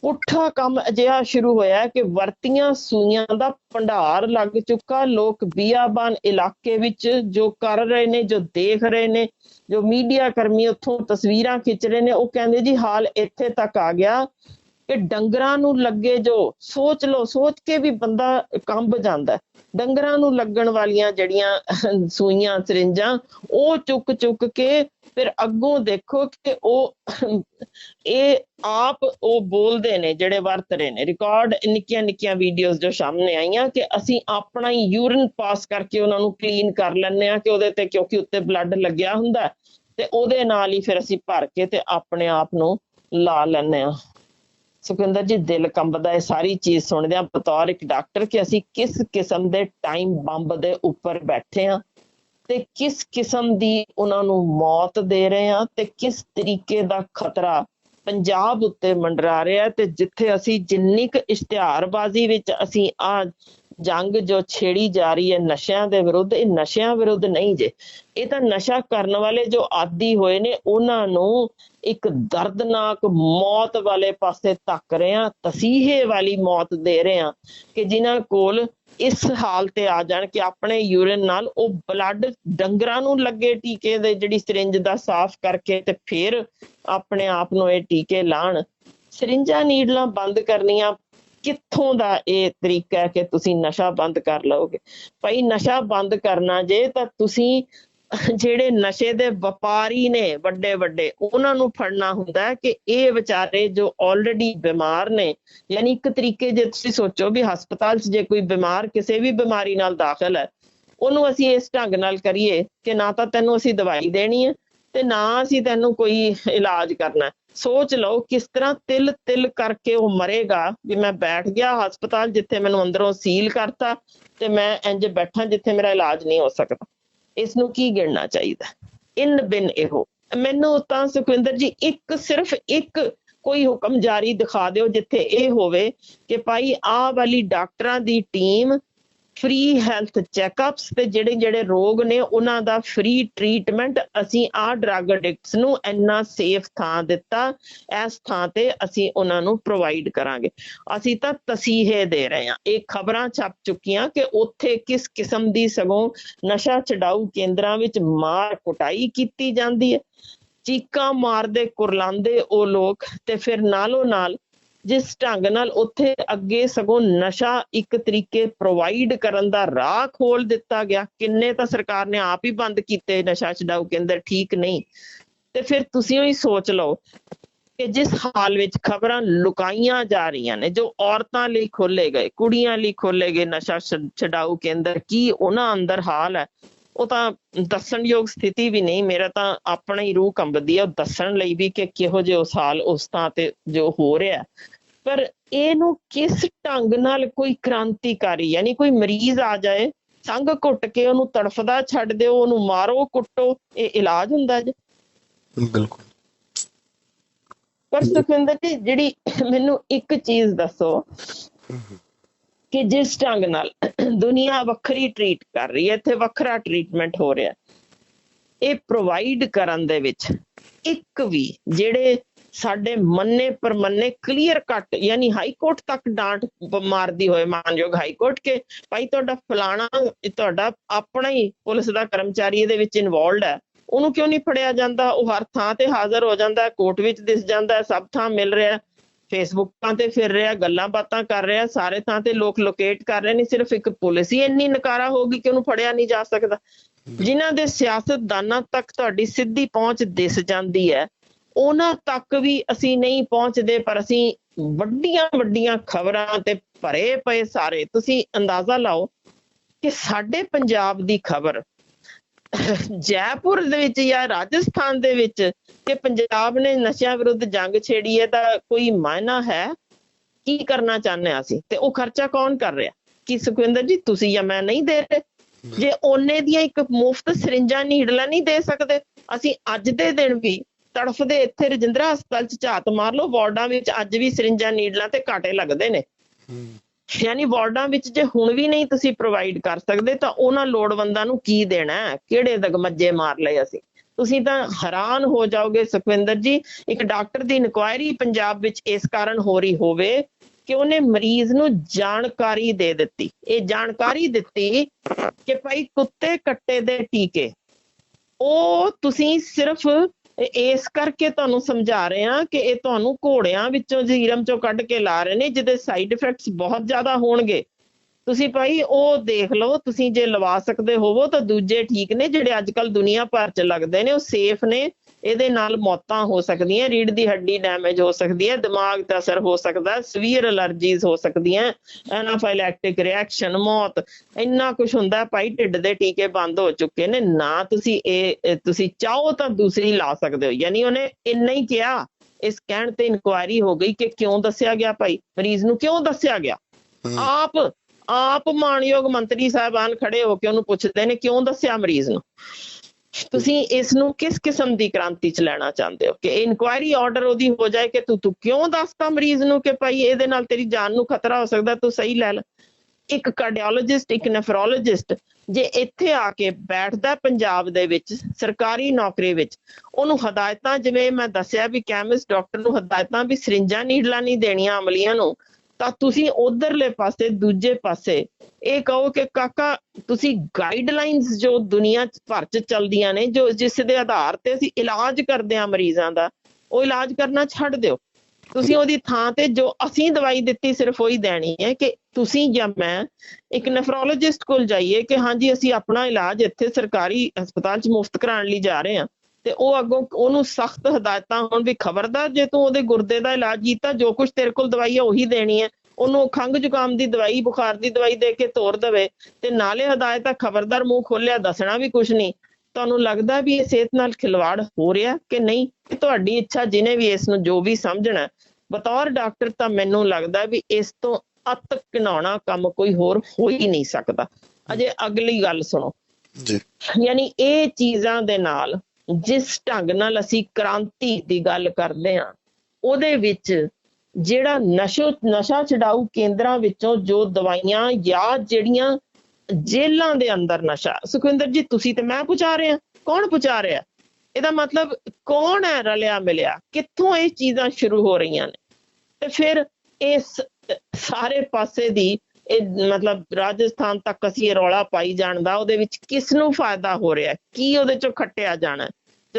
S2: ਪੁੱਠਾ ਕੰਮ ਅਜਿਹਾ ਸ਼ੁਰੂ ਹੋਇਆ ਕਿ ਵਰਤੀਆਂ ਸੂਈਆਂ ਦਾ ਭੰਡਾਰ ਲੱਗ ਚੁੱਕਾ, ਲੋਕ ਬੀਆਬਾਨ ਇਲਾਕੇ ਵਿੱਚ ਜੋ ਕਰ ਰਹੇ ਨੇ, ਜੋ ਦੇਖ ਰਹੇ ਨੇ, ਜੋ ਮੀਡੀਆ ਕਰਮੀ ਉੱਥੋਂ ਤਸਵੀਰਾਂ ਖਿੱਚ ਰਹੇ ਨੇ, ਉਹ ਕਹਿੰਦੇ ਜੀ ਹਾਲ ਇੱਥੇ ਤੱਕ ਆ ਗਿਆ। ਕਿ ਡੰਗਰਾਂ ਨੂੰ ਲੱਗੇ ਜੋ, ਸੋਚ ਲਓ, ਸੋਚ ਕੇ ਵੀ ਬੰਦਾ ਕੰਬ ਜਾਂਦਾ ਡੰਗਰਾਂ ਨੂੰ ਲੱਗਣ ਵਾਲੀਆਂ ਜਿਹੜੀਆਂ ਸੂਈਆਂ, ਸਰਿੰਜਾਂ, ਉਹ ਚੁੱਕ ਚੁੱਕ ਕੇ ਫਿਰ ਅੱਗੋਂ ਦੇਖੋ ਕਿ ਉਹ ਇਹ ਆਪ ਉਹ ਬੋਲਦੇ ਨੇ, ਜਿਹੜੇ ਵਰਤ ਰਹੇ ਨੇ। ਰਿਕਾਰਡ ਨਿੱਕੀਆਂ ਨਿੱਕੀਆਂ ਵੀਡੀਓਜ਼ ਜੋ ਸਾਹਮਣੇ ਆਈਆਂ ਕਿ ਅਸੀਂ ਆਪਣਾ ਹੀ ਯੂਰਿਨ ਪਾਸ ਕਰਕੇ ਉਹਨਾਂ ਨੂੰ ਕਲੀਨ ਕਰ ਲੈਂਦੇ ਆ ਕਿ ਉਹਦੇ ਤੇ ਕਿਉਂਕਿ ਉੱਤੇ ਬਲੱਡ ਲੱਗਿਆ ਹੁੰਦਾ ਤੇ ਉਹਦੇ ਨਾਲ ਹੀ ਫਿਰ ਅਸੀਂ ਭਰ ਕੇ ਤੇ ਆਪਣੇ ਆਪ ਨੂੰ ਲਾ ਲੈਂਦੇ ਆ ਸੁਖਿੰਦਰ ਜੀ, ਦਿਲ ਕੰਬਦਾ ਇਹ ਸਾਰੀ ਚੀਜ਼ ਸੁਣਦੇ ਆ ਬਤੌਰ ਇੱਕ ਡਾਕਟਰ ਕਿ ਅਸੀਂ ਕਿਸ ਕਿਸਮ ਦੇ ਟਾਈਮ ਬੰਬ ਦੇ ਉੱਪਰ ਬੈਠੇ ਆ ਤੇ ਕਿਸ ਕਿਸਮ ਦੀ ਉਹਨਾਂ ਨੂੰ ਮੌਤ ਦੇ ਰਹੇ ਆ ਤੇ ਕਿਸ ਤਰੀਕੇ ਦਾ ਖਤਰਾ ਪੰਜਾਬ ਉੱਤੇ ਮੰਡਰਾ ਰਿਹਾ ਤੇ ਜਿੱਥੇ ਅਸੀਂ ਜਿੰਨੀ ਕੁ ਇਸ਼ਤਿਹਾਰਬਾਜ਼ੀ ਵਿੱਚ ਅਸੀਂ ਆ ਜੰਗ ਜੋ ਛੇੜੀ ਜਾ ਰਹੀ ਹੈ ਨਸ਼ਿਆਂ ਦੇ ਵਿਰੁੱਧ, ਇਹ ਨਸ਼ਿਆਂ ਵਿਰੁੱਧ ਨਹੀਂ ਜੇ। ਇਹ ਤਾਂ ਨਸ਼ਾ ਕਰਨ ਵਾਲੇ ਜੋ ਆਦੀ ਹੋਏ ਨੇ, ਉਹਨਾਂ ਨੂੰ ਇੱਕ ਦਰਦਨਾਕ ਮੌਤ ਵਾਲੇ ਪਾਸੇ ਧੱਕ ਰਹੇ ਆ ਤਸੀਹੇ ਵਾਲੀ ਮੌਤ ਦੇ ਰਹੇ ਆ ਕਿ ਜਿਨ੍ਹਾਂ ਕੋਲ ਇਸ ਹਾਲ ਤੇ ਆ ਜਾਣ ਕਿ ਆਪਣੇ ਯੂਰਿਨ ਨਾਲ ਉਹ ਬਲੱਡ ਡੰਗਰਾਂ ਨੂੰ ਲੱਗੇ ਟੀਕੇ ਦੇ ਜਿਹੜੀ ਸਿਰਿੰਜ ਦਾ ਸਾਫ਼ ਕਰਕੇ ਤੇ ਫਿਰ ਆਪਣੇ ਆਪ ਨੂੰ ਇਹ ਟੀਕੇ ਲਾਣ। ਸਿਰਿੰਜਾਂ ਨੀਡਲਾਂ ਬੰਦ ਕਰਨੀਆਂ ਕਿੱਥੋਂ ਦਾ ਇਹ ਤਰੀਕਾ ਹੈ ਕਿ ਤੁਸੀਂ ਨਸ਼ਾ ਬੰਦ ਕਰ ਲਓਗੇ? ਭਾਈ, ਨਸ਼ਾ ਬੰਦ ਕਰਨਾ ਜੇ ਤਾਂ ਤੁਸੀਂ ਜਿਹੜੇ ਨਸ਼ੇ ਦੇ ਵਪਾਰੀ ਨੇ ਵੱਡੇ ਵੱਡੇ, ਉਹਨਾਂ ਨੂੰ ਫੜਨਾ ਹੁੰਦਾ ਹੈ ਕਿ ਇਹ ਵਿਚਾਰੇ ਜੋ ਆਲਰੇਡੀ ਬਿਮਾਰ ਨੇ, ਯਾਨੀ ਇੱਕ ਤਰੀਕੇ ਜੇ ਤੁਸੀਂ ਸੋਚੋ ਵੀ ਹਸਪਤਾਲ 'ਚ ਜੇ ਕੋਈ ਬਿਮਾਰ ਕਿਸੇ ਵੀ ਬਿਮਾਰੀ ਨਾਲ ਦਾਖਲ ਹੈ, ਉਹਨੂੰ ਅਸੀਂ ਇਸ ਢੰਗ ਨਾਲ ਕਰੀਏ ਕਿ ਨਾ ਤਾਂ ਤੈਨੂੰ ਅਸੀਂ ਦਵਾਈ ਦੇਣੀ ਹੈ ਤੇ ਨਾ ਅਸੀਂ ਤੈਨੂੰ ਕੋਈ ਇਲਾਜ ਕਰਨਾ। ਸੋਚ ਲਓ ਕਿਸ ਤਰ੍ਹਾਂ ਤਿਲ ਤਿਲ ਕਰਕੇ ਉਹ ਮਰੇਗਾ, ਵੀ ਮੈਂ ਬੈਠ ਗਿਆ ਹਸਪਤਾਲ ਜਿੱਥੇ ਮੈਨੂੰ ਅੰਦਰੋਂ ਸੀਲ ਕਰਤਾ ਤੇ ਮੈਂ ਇੰਜ ਬੈਠਾ ਜਿੱਥੇ ਮੇਰਾ ਇਲਾਜ ਨਹੀਂ ਹੋ ਸਕਦਾ। ਇਸ ਨੂੰ ਕੀ ਗਿਣਨਾ ਚਾਹੀਦਾ? ਇਨ ਬਿਨ ਇਹੋ। ਮੈਨੂੰ ਤਾਂ ਸੁਖਵਿੰਦਰ ਜੀ ਇੱਕ ਸਿਰਫ ਇੱਕ ਕੋਈ ਹੁਕਮ ਜਾਰੀ ਦਿਖਾ ਦਿਓ ਜਿੱਥੇ ਇਹ ਹੋਵੇ ਕਿ ਭਾਈ ਆਹ ਵਾਲੀ ਡਾਕਟਰਾਂ ਦੀ ਟੀਮ ਫ੍ਰੀ ਹੈਲਥ ਚੈੱਕਅਪਸ ਤੇ ਜਿਹੜੇ ਜਿਹੜੇ ਰੋਗ ਨੇ ਉਹਨਾਂ ਦਾ ਫ੍ਰੀ ਟ੍ਰੀਟਮੈਂਟ ਅਸੀਂ ਆ ਡਰੱਗ ਐਡਿਕਟਸ ਨੂੰ ਇੰਨਾ ਸੇਫ ਥਾਂ ਦਿੱਤਾ, ਇਸ ਥਾਂ ਤੇ ਅਸੀਂ ਉਹਨਾਂ ਨੂੰ ਪ੍ਰੋਵਾਈਡ ਕਰਾਂਗੇ। ਅਸੀਂ ਤਾਂ ਤਸੀਹੇ ਦੇ ਰਹੇ ਹਾਂ। ਇਹ ਖਬਰਾਂ ਛਪ ਚੁੱਕੀਆਂ ਕਿ ਉੱਥੇ ਕਿਸ ਕਿਸਮ ਦੀ ਸਗੋਂ ਨਸ਼ਾ ਛਡਾਊ ਕੇਂਦਰਾਂ ਵਿੱਚ ਮਾਰ ਕੁਟਾਈ ਕੀਤੀ ਜਾਂਦੀ ਹੈ। ਚੀਕਾਂ ਮਾਰਦੇ, ਕੁਰਲਾਉਂਦੇ ਉਹ ਲੋਕ ਤੇ ਫਿਰ ਨਾਲੋਂ ਨਾਲ ਜਿਸ ਢੰਗ ਨਾਲ ਉੱਥੇ ਅੱਗੇ ਸਗੋਂ ਨਸ਼ਾ ਇੱਕ ਤਰੀਕੇ ਪ੍ਰੋਵਾਈਡ ਕਰਨ ਦਾ ਰਾਹ ਖੋਲ ਦਿੱਤਾ ਗਿਆ, ਕਿੰਨੇ ਤਾਂ ਸਰਕਾਰ ਨੇ ਆਪ ਹੀ ਬੰਦ ਕੀਤੇ ਨਸ਼ਾ ਛਡਾਊ ਕੇਂਦਰ, ਠੀਕ ਨਹੀਂ। ਤੇ ਫਿਰ ਤੁਸੀਂ ਹੀ ਸੋਚ ਲਓ ਕਿ ਜਿਸ ਹਾਲ ਵਿੱਚ ਖਬਰਾਂ ਲੁਕਾਈਆਂ ਜਾ ਰਹੀਆਂ ਨੇ, ਜੋ ਔਰਤਾਂ ਲਈ ਖੋਲੇ ਗਏ, ਕੁੜੀਆਂ ਲਈ ਖੋਲੇ ਗਏ ਨਸ਼ਾ ਛ- ਛਡਾਊ ਕੇਂਦਰ, ਕੀ ਉਹਨਾਂ ਅੰਦਰ ਹਾਲ ਹੈ? ਉਹ ਤਾਂ ਦੱਸਣਯੋਗ ਸਥਿਤੀ ਵੀ ਨਹੀਂ, ਮੇਰਾ ਤਾਂ ਆਪਣਾ ਹੀ ਰੂਹ ਕੰਬਦੀ ਹੈ, ਉਹ ਦੱਸਣ ਲਈ ਵੀ ਕਿ ਕਿਹੋ ਜਿਹੇ ਉਸ ਹਾਲ, ਉਸ ਥਾਂ ਤੇ ਜੋ ਹੋ ਰਿਹਾ। ਪਰ ਇਹਨੂੰ ਕਿਸ ਢੰਗ ਨਾਲ ਕੋਈ ਕ੍ਰਾਂਤੀਕਾਰੀ ਯਾਨੀ ਕੋਈ ਮਰੀਜ਼ ਆ ਜਾਏ ਸੰਗ ਘੁੱਟ ਕੇ ਉਹਨੂੰ ਤੜਫਦਾ ਛੱਡ ਦਿਓ ਉਹਨੂੰ ਮਾਰੋ ਕੁੱਟੋ ਇਹ ਇਲਾਜ ਹੁੰਦਾ ਜੀ।
S1: ਬਿਲਕੁਲ।
S2: ਪਰ ਸੁਖਵਿੰਦਰ ਜੀ ਜਿਹੜੀ ਮੈਨੂੰ ਇੱਕ ਚੀਜ਼ ਦੱਸੋ ਕਿ ਜਿਸ ਢੰਗ ਨਾਲ ਦੁਨੀਆ ਵੱਖਰੀ ਟਰੀਟ ਕਰ ਰਹੀ ਹੈ ਇੱਥੇ ਵੱਖਰਾ ਟ੍ਰੀਟਮੈਂਟ ਹੋ ਰਿਹਾ ਇਹ ਪ੍ਰੋਵਾਈਡ ਕਰਨ ਦੇ ਵਿੱਚ ਇੱਕ ਵੀ ਜਿਹੜੇ ਸਾਡੇ ਮੰਨੇ ਪਰਮੰਨੇ ਕਲੀਅਰ ਕੱਟ ਯਾਨੀ ਹਾਈ ਕੋਰਟ ਤੱਕ ਡਾਂਟ ਮਾਰਦੀ ਹੋਏ ਮਾਨਯੋਗ ਹਾਈ ਕੋਰਟ ਕੇ ਭਾਈ ਤੁਹਾਡਾ ਫਲਾਣਾ ਤੁਹਾਡਾ ਆਪਣਾ ਹੀ ਪੁਲਿਸ ਦਾ ਕਰਮਚਾਰੀ ਇਹਦੇ ਵਿੱਚ ਇਨਵੋਲਡ ਹੈ। ਉਹਨੂੰ ਕਿਉਂ ਨਹੀਂ ਫੜਿਆ ਜਾਂਦਾ? ਉਹ ਹਰ ਥਾਂ ਤੇ ਹਾਜ਼ਰ ਹੋ ਜਾਂਦਾ ਹੈ, ਕੋਰਟ ਵਿੱਚ ਦਿਸ ਜਾਂਦਾ ਹੈ, ਸਭ ਥਾਂ ਮਿਲ ਰਿਹਾ ਹੈ, ਫੇਸਬੁੱਕਾਂ ਤੇ ਫਿਰ ਰਿਹਾ ਗੱਲਾਂ ਬਾਤਾਂ ਕਰ ਰਿਹਾ ਸਾਰੇ ਥਾਂ ਤੇ ਲੋਕ ਲੋਕੇਟ ਕਰ ਰਹੇ ਨੇ ਸਿਰਫ ਇੱਕ ਪੁਲਿਸ ਹੀ ਇੰਨੀ ਨਕਾਰਾ ਹੋਗੀ ਕਿ ਉਹਨੂੰ ਫੜਿਆ ਨਹੀਂ ਜਾ ਸਕਦਾ। ਜਿਨ੍ਹਾਂ ਦੇ ਸਿਆਸਤਦਾਨਾਂ ਤੱਕ ਤੁਹਾਡੀ ਸਿੱਧੀ ਪਹੁੰਚ ਦਿਸ ਜਾਂਦੀ ਹੈ ਉਹਨਾਂ ਤੱਕ ਵੀ ਅਸੀਂ ਨਹੀਂ ਪਹੁੰਚਦੇ, ਪਰ ਅਸੀਂ ਵੱਡੀਆਂ ਵੱਡੀਆਂ ਖਬਰਾਂ ਤੇ ਭਰੇ ਪਏ ਸਾਰੇ। ਤੁਸੀਂ ਅੰਦਾਜ਼ਾ ਲਾਓ ਕਿ ਸਾਡੇ ਪੰਜਾਬ ਦੀ ਖਬਰ ਜੈਪੁਰ ਦੇ ਵਿੱਚ ਜਾਂ ਰਾਜਸਥਾਨ ਦੇ ਵਿੱਚ ਕਿ ਪੰਜਾਬ ਨੇ ਨਸ਼ਿਆਂ ਵਿਰੁੱਧ ਜੰਗ ਛੇੜੀ ਹੈ, ਤਾਂ ਕੋਈ ਮਾਇਨਾ ਹੈ? ਕੀ ਕਰਨਾ ਚਾਹੁੰਦੇ ਹਾਂ ਅਸੀਂ? ਤੇ ਉਹ ਖਰਚਾ ਕੌਣ ਕਰ ਰਿਹਾ? ਕੀ ਸੁਖਵਿੰਦਰ ਜੀ, ਤੁਸੀਂ ਜਾਂ ਮੈਂ ਨਹੀਂ ਦੇ ਰਹੇ? ਜੇ ਉਹਨੇ ਦੀਆਂ ਇੱਕ ਮੁਫਤ ਸਰਿੰਜਾਂ ਨੀਡਲਾਂ ਨਹੀਂ ਦੇ ਸਕਦੇ, ਅਸੀਂ ਅੱਜ ਦੇ ਦਿਨ ਵੀ ਤੜਫਦੇ ਇੱਥੇ ਰਜਿੰਦਰਾ ਹਸਪਤਾਲ ਚ ਝਾਤ ਮਾਰ ਲਓ ਵਾਰਡਾਂ ਵਿੱਚ ਅੱਜ ਵੀ ਸਰਿੰਜਾਂ ਨੀਡਲਾਂ ਤੇ ਕਾਟੇ ਲੱਗਦੇ ਨੇ। ਯਾਨੀ ਵਾਰਡਾਂ ਵਿੱਚ ਜੇ ਹੁਣ ਵੀ ਨਹੀਂ ਤੁਸੀਂ ਪ੍ਰੋਵਾਈਡ ਕਰ ਸਕਦੇ ਤਾਂ ਉਹਨਾਂ ਲੋੜਵੰਦਾਂ ਨੂੰ ਕੀ ਦੇਣਾ ਕਿਹੜੇ ਦਗਮੱਜੇ ਮਾਰ ਲਏ ਅਸੀਂ? ਤੁਸੀਂ ਤਾਂ ਹੈਰਾਨ ਹੋ ਜਾਓਗੇ ਸੁਖਵਿੰਦਰ ਜੀ ਇੱਕ ਡਾਕਟਰ ਦੀ ਇਨਕੁਆਇਰੀ ਪੰਜਾਬ ਵਿੱਚ ਇਸ ਕਾਰਨ ਹੋ ਰਹੀ ਹੋਵੇ ਕਿ ਉਹਨੇ ਮਰੀਜ਼ ਨੂੰ ਜਾਣਕਾਰੀ ਦੇ ਦਿੱਤੀ। ਇਹ ਜਾਣਕਾਰੀ ਦਿੱਤੀ ਕਿ ਭਾਈ ਕੁੱਤੇ ਕੱਟੇ ਦੇ ਟੀਕੇ ਉਹ ਤੁਸੀਂ ਸਿਰਫ ਇਸ ਕਰਕੇ ਤੁਹਾਨੂੰ ਸਮਝਾ ਰਹੇ ਹਾਂ ਕਿ ਇਹ ਤੁਹਾਨੂੰ ਘੋੜਿਆਂ ਵਿੱਚੋਂ ਜੀਰਮ ਚੋਂ ਕੱਢ ਕੇ ਲਾ ਰਹੇ ਨੇ, ਜਿਹਦੇ ਸਾਈਡ ਇਫੈਕਟਸ ਬਹੁਤ ਜ਼ਿਆਦਾ ਹੋਣਗੇ। ਤੁਸੀਂ ਭਾਈ ਉਹ ਦੇਖ ਲਓ, ਤੁਸੀਂ ਜੇ ਲਵਾ ਸਕਦੇ ਹੋਵੋ ਤਾਂ ਦੂਜੇ ਠੀਕ ਨੇ, ਜਿਹੜੇ ਅੱਜ ਕੱਲ ਦੁਨੀਆ ਭਰ ਚ ਲੱਗਦੇ ਨੇ, ਉਹ ਸੇਫ ਨੇ। ਇਹਦੇ ਨਾਲ ਮੌਤਾਂ ਹੋ ਸਕਦੀਆਂ ਰੀੜ ਦੀ ਹੱਡੀ ਡੈਮੇਜ ਹੋ ਸਕਦੀ ਹੈ ਦਿਮਾਗ ਤੇ ਅਸਰ ਹੋ ਸਕਦਾ ਹੈ ਸਵੀਅਰ ਅਲਰਜੀਜ਼ ਹੋ ਸਕਦੀਆਂ ਐਨਾਫਾਈਲੈਕਟਿਕ ਰਿਐਕਸ਼ਨ ਮੌਤ ਇੰਨਾ ਕੁਝ ਹੁੰਦਾ ਭਾਈ ਢਿੱਡ ਦੇ ਟੀਕੇ ਬੰਦ ਹੋ ਚੁੱਕੇ ਨੇ ਨਾ ਤੁਸੀਂ ਇਹ ਇਹ ਤੁਸੀਂ ਚਾਹੋ ਤਾਂ ਦੂਸਰੀ ਲਾ ਸਕਦੇ ਹੋ ਯਾਨੀ ਉਹਨੇ ਇੰਨਾ ਹੀ ਕਿਹਾ ਇਸ ਕਹਿਣ ਤੇ ਇਨਕੁਆਇਰੀ ਹੋ ਗਈ ਕਿ ਕਿਉਂ ਦੱਸਿਆ ਗਿਆ ਭਾਈ ਮਰੀਜ਼ ਨੂੰ ਕਿਉਂ ਦੱਸਿਆ ਗਿਆ? ਆਪ ਆਪ ਮਾਨਯੋਗ ਮੰਤਰੀ ਸਾਹਿਬਾਨ ਖੜੇ ਹੋ ਕੇ ਉਹਨੂੰ ਪੁੱਛਦੇ ਨੇ ਕਿਉਂ ਦੱਸਿਆ ਮਰੀਜ਼ ਨੂੰ? ਤੁਸੀਂ ਇਸ ਨੂੰ ਕਿਸ ਕਿਸਮ ਦੀ ਕ੍ਰਾਂਤੀ ਚ ਲੈਣਾ ਚਾਹੁੰਦੇ ਹੋ? ਕਿ ਇਨਕੁਆਇਰੀ ਆਰਡਰ ਉਹਦੀ ਹੋ ਜਾਏ ਕਿ ਤੂੰ ਤੂੰ ਕਿਉਂ ਦੱਸਦਾ ਮਰੀਜ਼ ਨੂੰ ਕਿ ਭਾਈ ਇਹਦੇ ਨਾਲ ਤੇਰੀ ਜਾਨ ਨੂੰ ਖਤਰਾ ਹੋ ਸਕਦਾ ਤੂੰ ਸਹੀ ਲੈ ਲੈ। ਇੱਕ ਕਾਰਡੀਓਲੋਜਿਸਟ ਇੱਕ ਨੈਫਰੋਲੋਜਿਸਟ ਜੇ ਇੱਥੇ ਆ ਕੇ ਬੈਠਦਾ ਪੰਜਾਬ ਦੇ ਵਿੱਚ ਸਰਕਾਰੀ ਨੌਕਰੀ ਵਿੱਚ ਉਹਨੂੰ ਹਦਾਇਤਾਂ ਜਿਵੇਂ ਮੈਂ ਦੱਸਿਆ ਵੀ ਕੈਮਿਸਟ ਡਾਕਟਰ ਨੂੰ ਹਦਾਇਤਾਂ ਵੀ ਸਰਿੰਜਾਂ ਨੀਡਲਾਂ ਨਹੀਂ ਦੇਣੀਆਂ ਅਮਲੀਆਂ ਨੂੰ ਤਾਂ ਤੁਸੀਂ ਉਧਰਲੇ ਪਾਸੇ, ਦੂਜੇ ਪਾਸੇ, ਇਹ ਕਹੋ ਕਿ ਕਾਕਾ, ਤੁਸੀਂ ਗਾਈਡਲਾਈਨਸ ਜੋ ਦੁਨੀਆ ਭਰ ਚ ਚੱਲਦੀਆਂ ਨੇ, ਜੋ ਜਿਸ ਦੇ ਆਧਾਰ ਤੇ ਅਸੀਂ ਇਲਾਜ ਕਰਦੇ ਹਾਂ ਮਰੀਜ਼ਾਂ ਦਾ, ਉਹ ਇਲਾਜ ਕਰਨਾ ਛੱਡ ਦਿਓ। ਤੁਸੀਂ ਉਹਦੀ ਥਾਂ ਤੇ ਜੋ ਅਸੀਂ ਦਵਾਈ ਦਿੱਤੀ, ਸਿਰਫ ਉਹੀ ਦੇਣੀ ਹੈ ਕਿ ਤੁਸੀਂ ਜਾਂ ਮੈਂ ਇੱਕ ਨੈਫਰੋਲੋਜਿਸਟ ਕੋਲ ਜਾਈਏ ਕਿ ਹਾਂਜੀ, ਅਸੀਂ ਆਪਣਾ ਇਲਾਜ ਇੱਥੇ ਸਰਕਾਰੀ ਹਸਪਤਾਲ 'ਚ ਮੁਫਤ ਕਰਾਉਣ ਲਈ ਜਾ ਰਹੇ ਹਾਂ। ਤੇ ਉਹ ਅੱਗੋਂ ਉਹਨੂੰ ਸਖਤ ਹਦਾਇਤਾਂ ਹੋਣ ਵੀ ਖਬਰਦਾਰ ਜੇ ਤੂੰ ਉਹਦੇ ਗੁਰਦੇ ਦਾ ਇਲਾਜ ਕੀਤਾ ਜੋ ਕੁਝ ਤੇਰੇ ਕੋਲ ਦਵਾਈ ਹੈ ਉਹੀ ਦੇਣੀ ਹੈ ਉਹਨੂੰ ਖੰਗ ਜ਼ੁਕਾਮ ਦੀ ਦਵਾਈ ਬੁਖਾਰ ਦੀ ਦਵਾਈ ਦੇ ਕੇ ਤੋਰ ਦੇਵੇ ਤੇ ਨਾਲੇ ਹਦਾਇਤ ਖਬਰਦਾਰ ਮੂੰਹ ਖੋਲਿਆ ਦੱਸਣਾ ਵੀ ਕੁਝ ਨਹੀਂ। ਤੁਹਾਨੂੰ ਲੱਗਦਾ ਵੀ ਇਹ ਸਿਹਤ ਨਾਲ ਖਿਲਵਾੜ ਹੋ ਰਿਹਾ ਕਿ ਨਹੀਂ? ਤੁਹਾਡੀ ਇੱਛਾ ਜਿਹਨੇ ਵੀ ਇਸ ਨੂੰ ਜੋ ਵੀ ਸਮਝਣਾ। ਬਤੌਰ ਡਾਕਟਰ ਤਾਂ ਮੈਨੂੰ ਲੱਗਦਾ ਵੀ ਇਸ ਤੋਂ ਅਤ ਘਿਨਾਉਣਾ ਕੰਮ ਕੋਈ ਹੋਰ ਹੋ ਹੀ ਨਹੀਂ ਸਕਦਾ। ਅਜੇ ਅਗਲੀ ਗੱਲ ਸੁਣੋ।
S1: ਜੀ।
S2: ਯਾਨੀ ਇਹ ਚੀਜ਼ਾਂ ਦੇ ਨਾਲ ਜਿਸ ਢੰਗ ਨਾਲ ਅਸੀਂ ਕ੍ਰਾਂਤੀ ਦੀ ਗੱਲ ਕਰਦੇ ਹਾਂ, ਉਹਦੇ ਵਿੱਚ ਜਿਹੜਾ ਨਸ਼ੋ, ਨਸ਼ਾ ਛਡਾਊ ਕੇਂਦਰਾਂ ਵਿੱਚੋਂ ਜੋ ਦਵਾਈਆਂ ਜਾਂ ਜਿਹੜੀਆਂ ਜੇਲਾਂ ਦੇ ਅੰਦਰ ਨਸ਼ਾ, ਸੁਖਵਿੰਦਰ ਜੀ ਤੁਸੀਂ ਤੇ ਮੈਂ ਪੁਚਾ ਰਹੇ ਹਾਂ, ਕੌਣ ਪੁਚਾ ਰਿਹਾ? ਇਹਦਾ ਮਤਲਬ ਕੌਣ ਹੈ ਰਲਿਆ ਮਿਲਿਆ? ਕਿੱਥੋਂ ਇਹ ਚੀਜ਼ਾਂ ਸ਼ੁਰੂ ਹੋ ਰਹੀਆਂ ਨੇ? ਤੇ ਫਿਰ ਇਸ ਸਾਰੇ ਪਾਸੇ ਦੀ ਇਹ ਮਤਲਬ ਰਾਜਸਥਾਨ ਤੱਕ ਅਸੀਂ ਇਹ ਰੌਲਾ ਪਾਈ ਜਾਣ ਦਾ, ਉਹਦੇ ਵਿੱਚ ਕਿਸ ਨੂੰ ਫਾਇਦਾ ਹੋ ਰਿਹਾ? ਕੀ ਉਹਦੇ ਚੋਂ ਖੱਟਿਆ ਜਾਣਾ?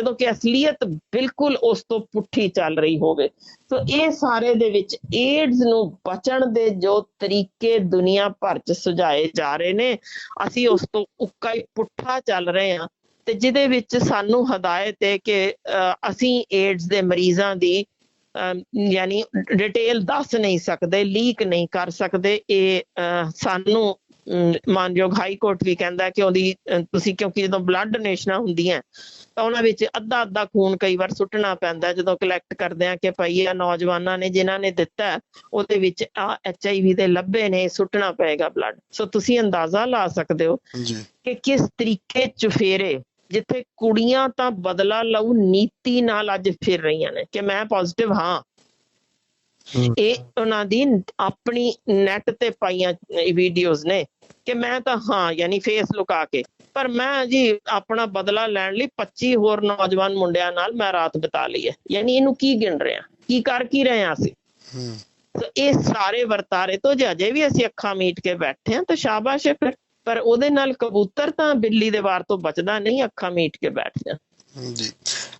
S2: ਜਦੋਂ ਕਿ ਅਸਲੀਅਤ ਬਿਲਕੁਲ ਉਸ ਤੋਂ ਪੁੱਠੀ ਚੱਲ ਰਹੀ ਹੋਵੇ। ਸੋ ਇਹ ਸਾਰੇ ਦੇ ਵਿੱਚ ਏਡਜ਼ ਨੂੰ ਬਚਣ ਦੇ ਜੋ ਤਰੀਕੇ ਦੁਨੀਆ ਭਰ ਚ ਸੁਝਾਏ ਜਾ ਰਹੇ ਨੇ ਅਸੀਂ ਉਸ ਤੋਂ ਉੱਕਾ ਹੀ ਪੁੱਠਾ ਚੱਲ ਰਹੇ ਹਾਂ ਤੇ ਜਿਹਦੇ ਵਿੱਚ ਸਾਨੂੰ ਹਦਾਇਤ ਹੈ ਕਿ ਅਸੀਂ ਏਡਜ਼ ਦੇ ਮਰੀਜ਼ਾਂ ਦੀ ਅਮ, ਯਾਨੀ ਡਿਟੇਲ ਦੱਸ ਨਹੀਂ ਸਕਦੇ ਲੀਕ ਨਹੀਂ ਕਰ ਸਕਦੇ। ਇਹ ਸਾਨੂੰ ਮਾਨਯੋਗ ਹਾਈ ਕੋਰਟ ਵੀ ਕਹਿੰਦਾ ਕਿ ਉਹਦੀ ਤੁਸੀਂ ਕਿਉਂਕਿ ਜਦੋਂ ਬਲੱਡ ਡੋਨੇਸ਼ਨਾਂ ਹੁੰਦੀਆਂ ਤਾਂ ਉਹਨਾਂ ਵਿੱਚ ਅੱਧਾ ਅੱਧਾ ਖੂਨ ਕਈ ਵਾਰ ਸੁੱਟਣਾ ਪੈਂਦਾ ਜਦੋਂ ਕਲੈਕਟ ਕਰਦੇ ਆ ਕਿ ਭਾਈ ਇਹ ਨੌਜਵਾਨਾਂ ਨੇ ਜਿਨ੍ਹਾਂ ਨੇ ਦਿੱਤਾ ਉਹਦੇ ਵਿੱਚ ਆ ਐਚਆਈਵੀ ਦੇ ਲੱਭੇ ਨੇ ਸੁੱਟਣਾ ਪਏਗਾ ਬਲੱਡ। ਸੋ ਤੁਸੀਂ ਅੰਦਾਜ਼ਾ ਲਾ ਸਕਦੇ ਹੋ ਕਿ ਕਿਸ ਤਰੀਕੇ ਚੁਫੇਰੇ ਜਿੱਥੇ ਕੁੜੀਆਂ ਤਾਂ ਬਦਲਾ ਲਊ ਨੀਤੀ ਨਾਲ ਅੱਜ ਫਿਰ ਰਹੀਆਂ ਨੇ ਕਿ ਮੈਂ ਪੋਜ਼ਿਟਿਵ ਹਾਂ। ਇਹ ਉਹਨਾਂ ਦੀ ਆਪਣੀ ਨੈਟ ਤੇ ਪਾਈਆਂ ਵੀਡੀਓਜ਼ ਨੇ। ਕਿ ਮੈਂ ਤਾਂ ਹਾਂ ਯਾਨੀ ਫੇਸ ਲੁਕਾ ਕੇ। ਪਰ ਮੈਂ ਜੀ ਆਪਣਾ ਬਦਲਾ ਲੈਣ ਲਈ 25 ਹੋਰ ਨੌਜਵਾਨ ਮੁੰਡਿਆਂ ਨਾਲ ਮੈਂ ਰਾਤ ਬਿਤਾ ਲਈ ਹੈ। ਯਾਨੀ ਇਹਨੂੰ ਕੀ ਗਿਣ ਰਿਹਾ ਕੀ ਕਰ ਕੀ ਰਹੇ ਹਾਂ ਅਸੀਂ?
S1: ਹੂੰ।
S2: ਇਹ ਸਾਰੇ ਵਰਤਾਰੇ ਤੋਂ ਜੇ ਅਜੇ ਵੀ ਅਸੀਂ ਅੱਖਾਂ ਮੀਟ ਕੇ ਬੈਠੇ ਹਾਂ ਤਾਂ ਸ਼ਾਬਾਸ਼ ਹੈ ਫਿਰ। ਪਰ ਉਹਦੇ ਨਾਲ ਕਬੂਤਰ ਤਾਂ ਬਿੱਲੀ ਦੇ ਵਾਰ ਤੋਂ ਬਚਦਾ ਨਹੀਂ ਅੱਖਾਂ ਮੀਟ ਕੇ ਬੈਠ ਜਾ
S1: ਜੀ।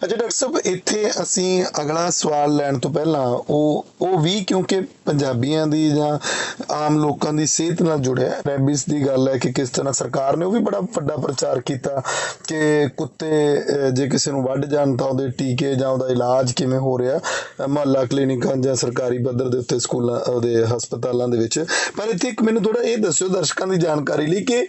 S1: ਅੱਛਾ, ਡਾਕਟਰ ਸਾਹਿਬ, ਇੱਥੇ ਅਸੀਂ ਅਗਲਾ ਸਵਾਲ ਲੈਣ ਤੋਂ ਪਹਿਲਾਂ ਉਹ ਉਹ ਵੀ ਕਿਉਂਕਿ ਪੰਜਾਬੀਆਂ ਦੀ ਜਾਂ ਆਮ ਲੋਕਾਂ ਦੀ ਸਿਹਤ ਨਾਲ ਜੁੜਿਆ ਰੈਬਿਸ ਦੀ ਗੱਲ ਹੈ ਕਿ ਕਿਸ ਤਰ੍ਹਾਂ ਸਰਕਾਰ ਨੇ ਉਹ ਵੀ ਬੜਾ ਵੱਡਾ ਪ੍ਰਚਾਰ ਕੀਤਾ ਕਿ ਕੁੱਤੇ ਜੇ ਕਿਸੇ ਨੂੰ ਵੱਢ ਜਾਣ ਤਾਂ ਉਹਦੇ ਟੀਕੇ ਜਾਂ ਉਹਦਾ ਇਲਾਜ ਕਿਵੇਂ ਹੋ ਰਿਹਾ, ਮਹੱਲਾ ਕਲੀਨਿਕਾਂ ਜਾਂ ਸਰਕਾਰੀ ਪੱਧਰ ਦੇ ਉੱਤੇ ਸਕੂਲਾਂ, ਉਹਦੇ ਹਸਪਤਾਲਾਂ ਦੇ ਵਿੱਚ। ਪਰ ਇੱਥੇ ਇੱਕ ਮੈਨੂੰ ਥੋੜਾ ਇਹ ਦੱਸਿਓ ਦਰਸ਼ਕਾਂ ਦੀ ਜਾਣਕਾਰੀ ਲਈ ਕਿ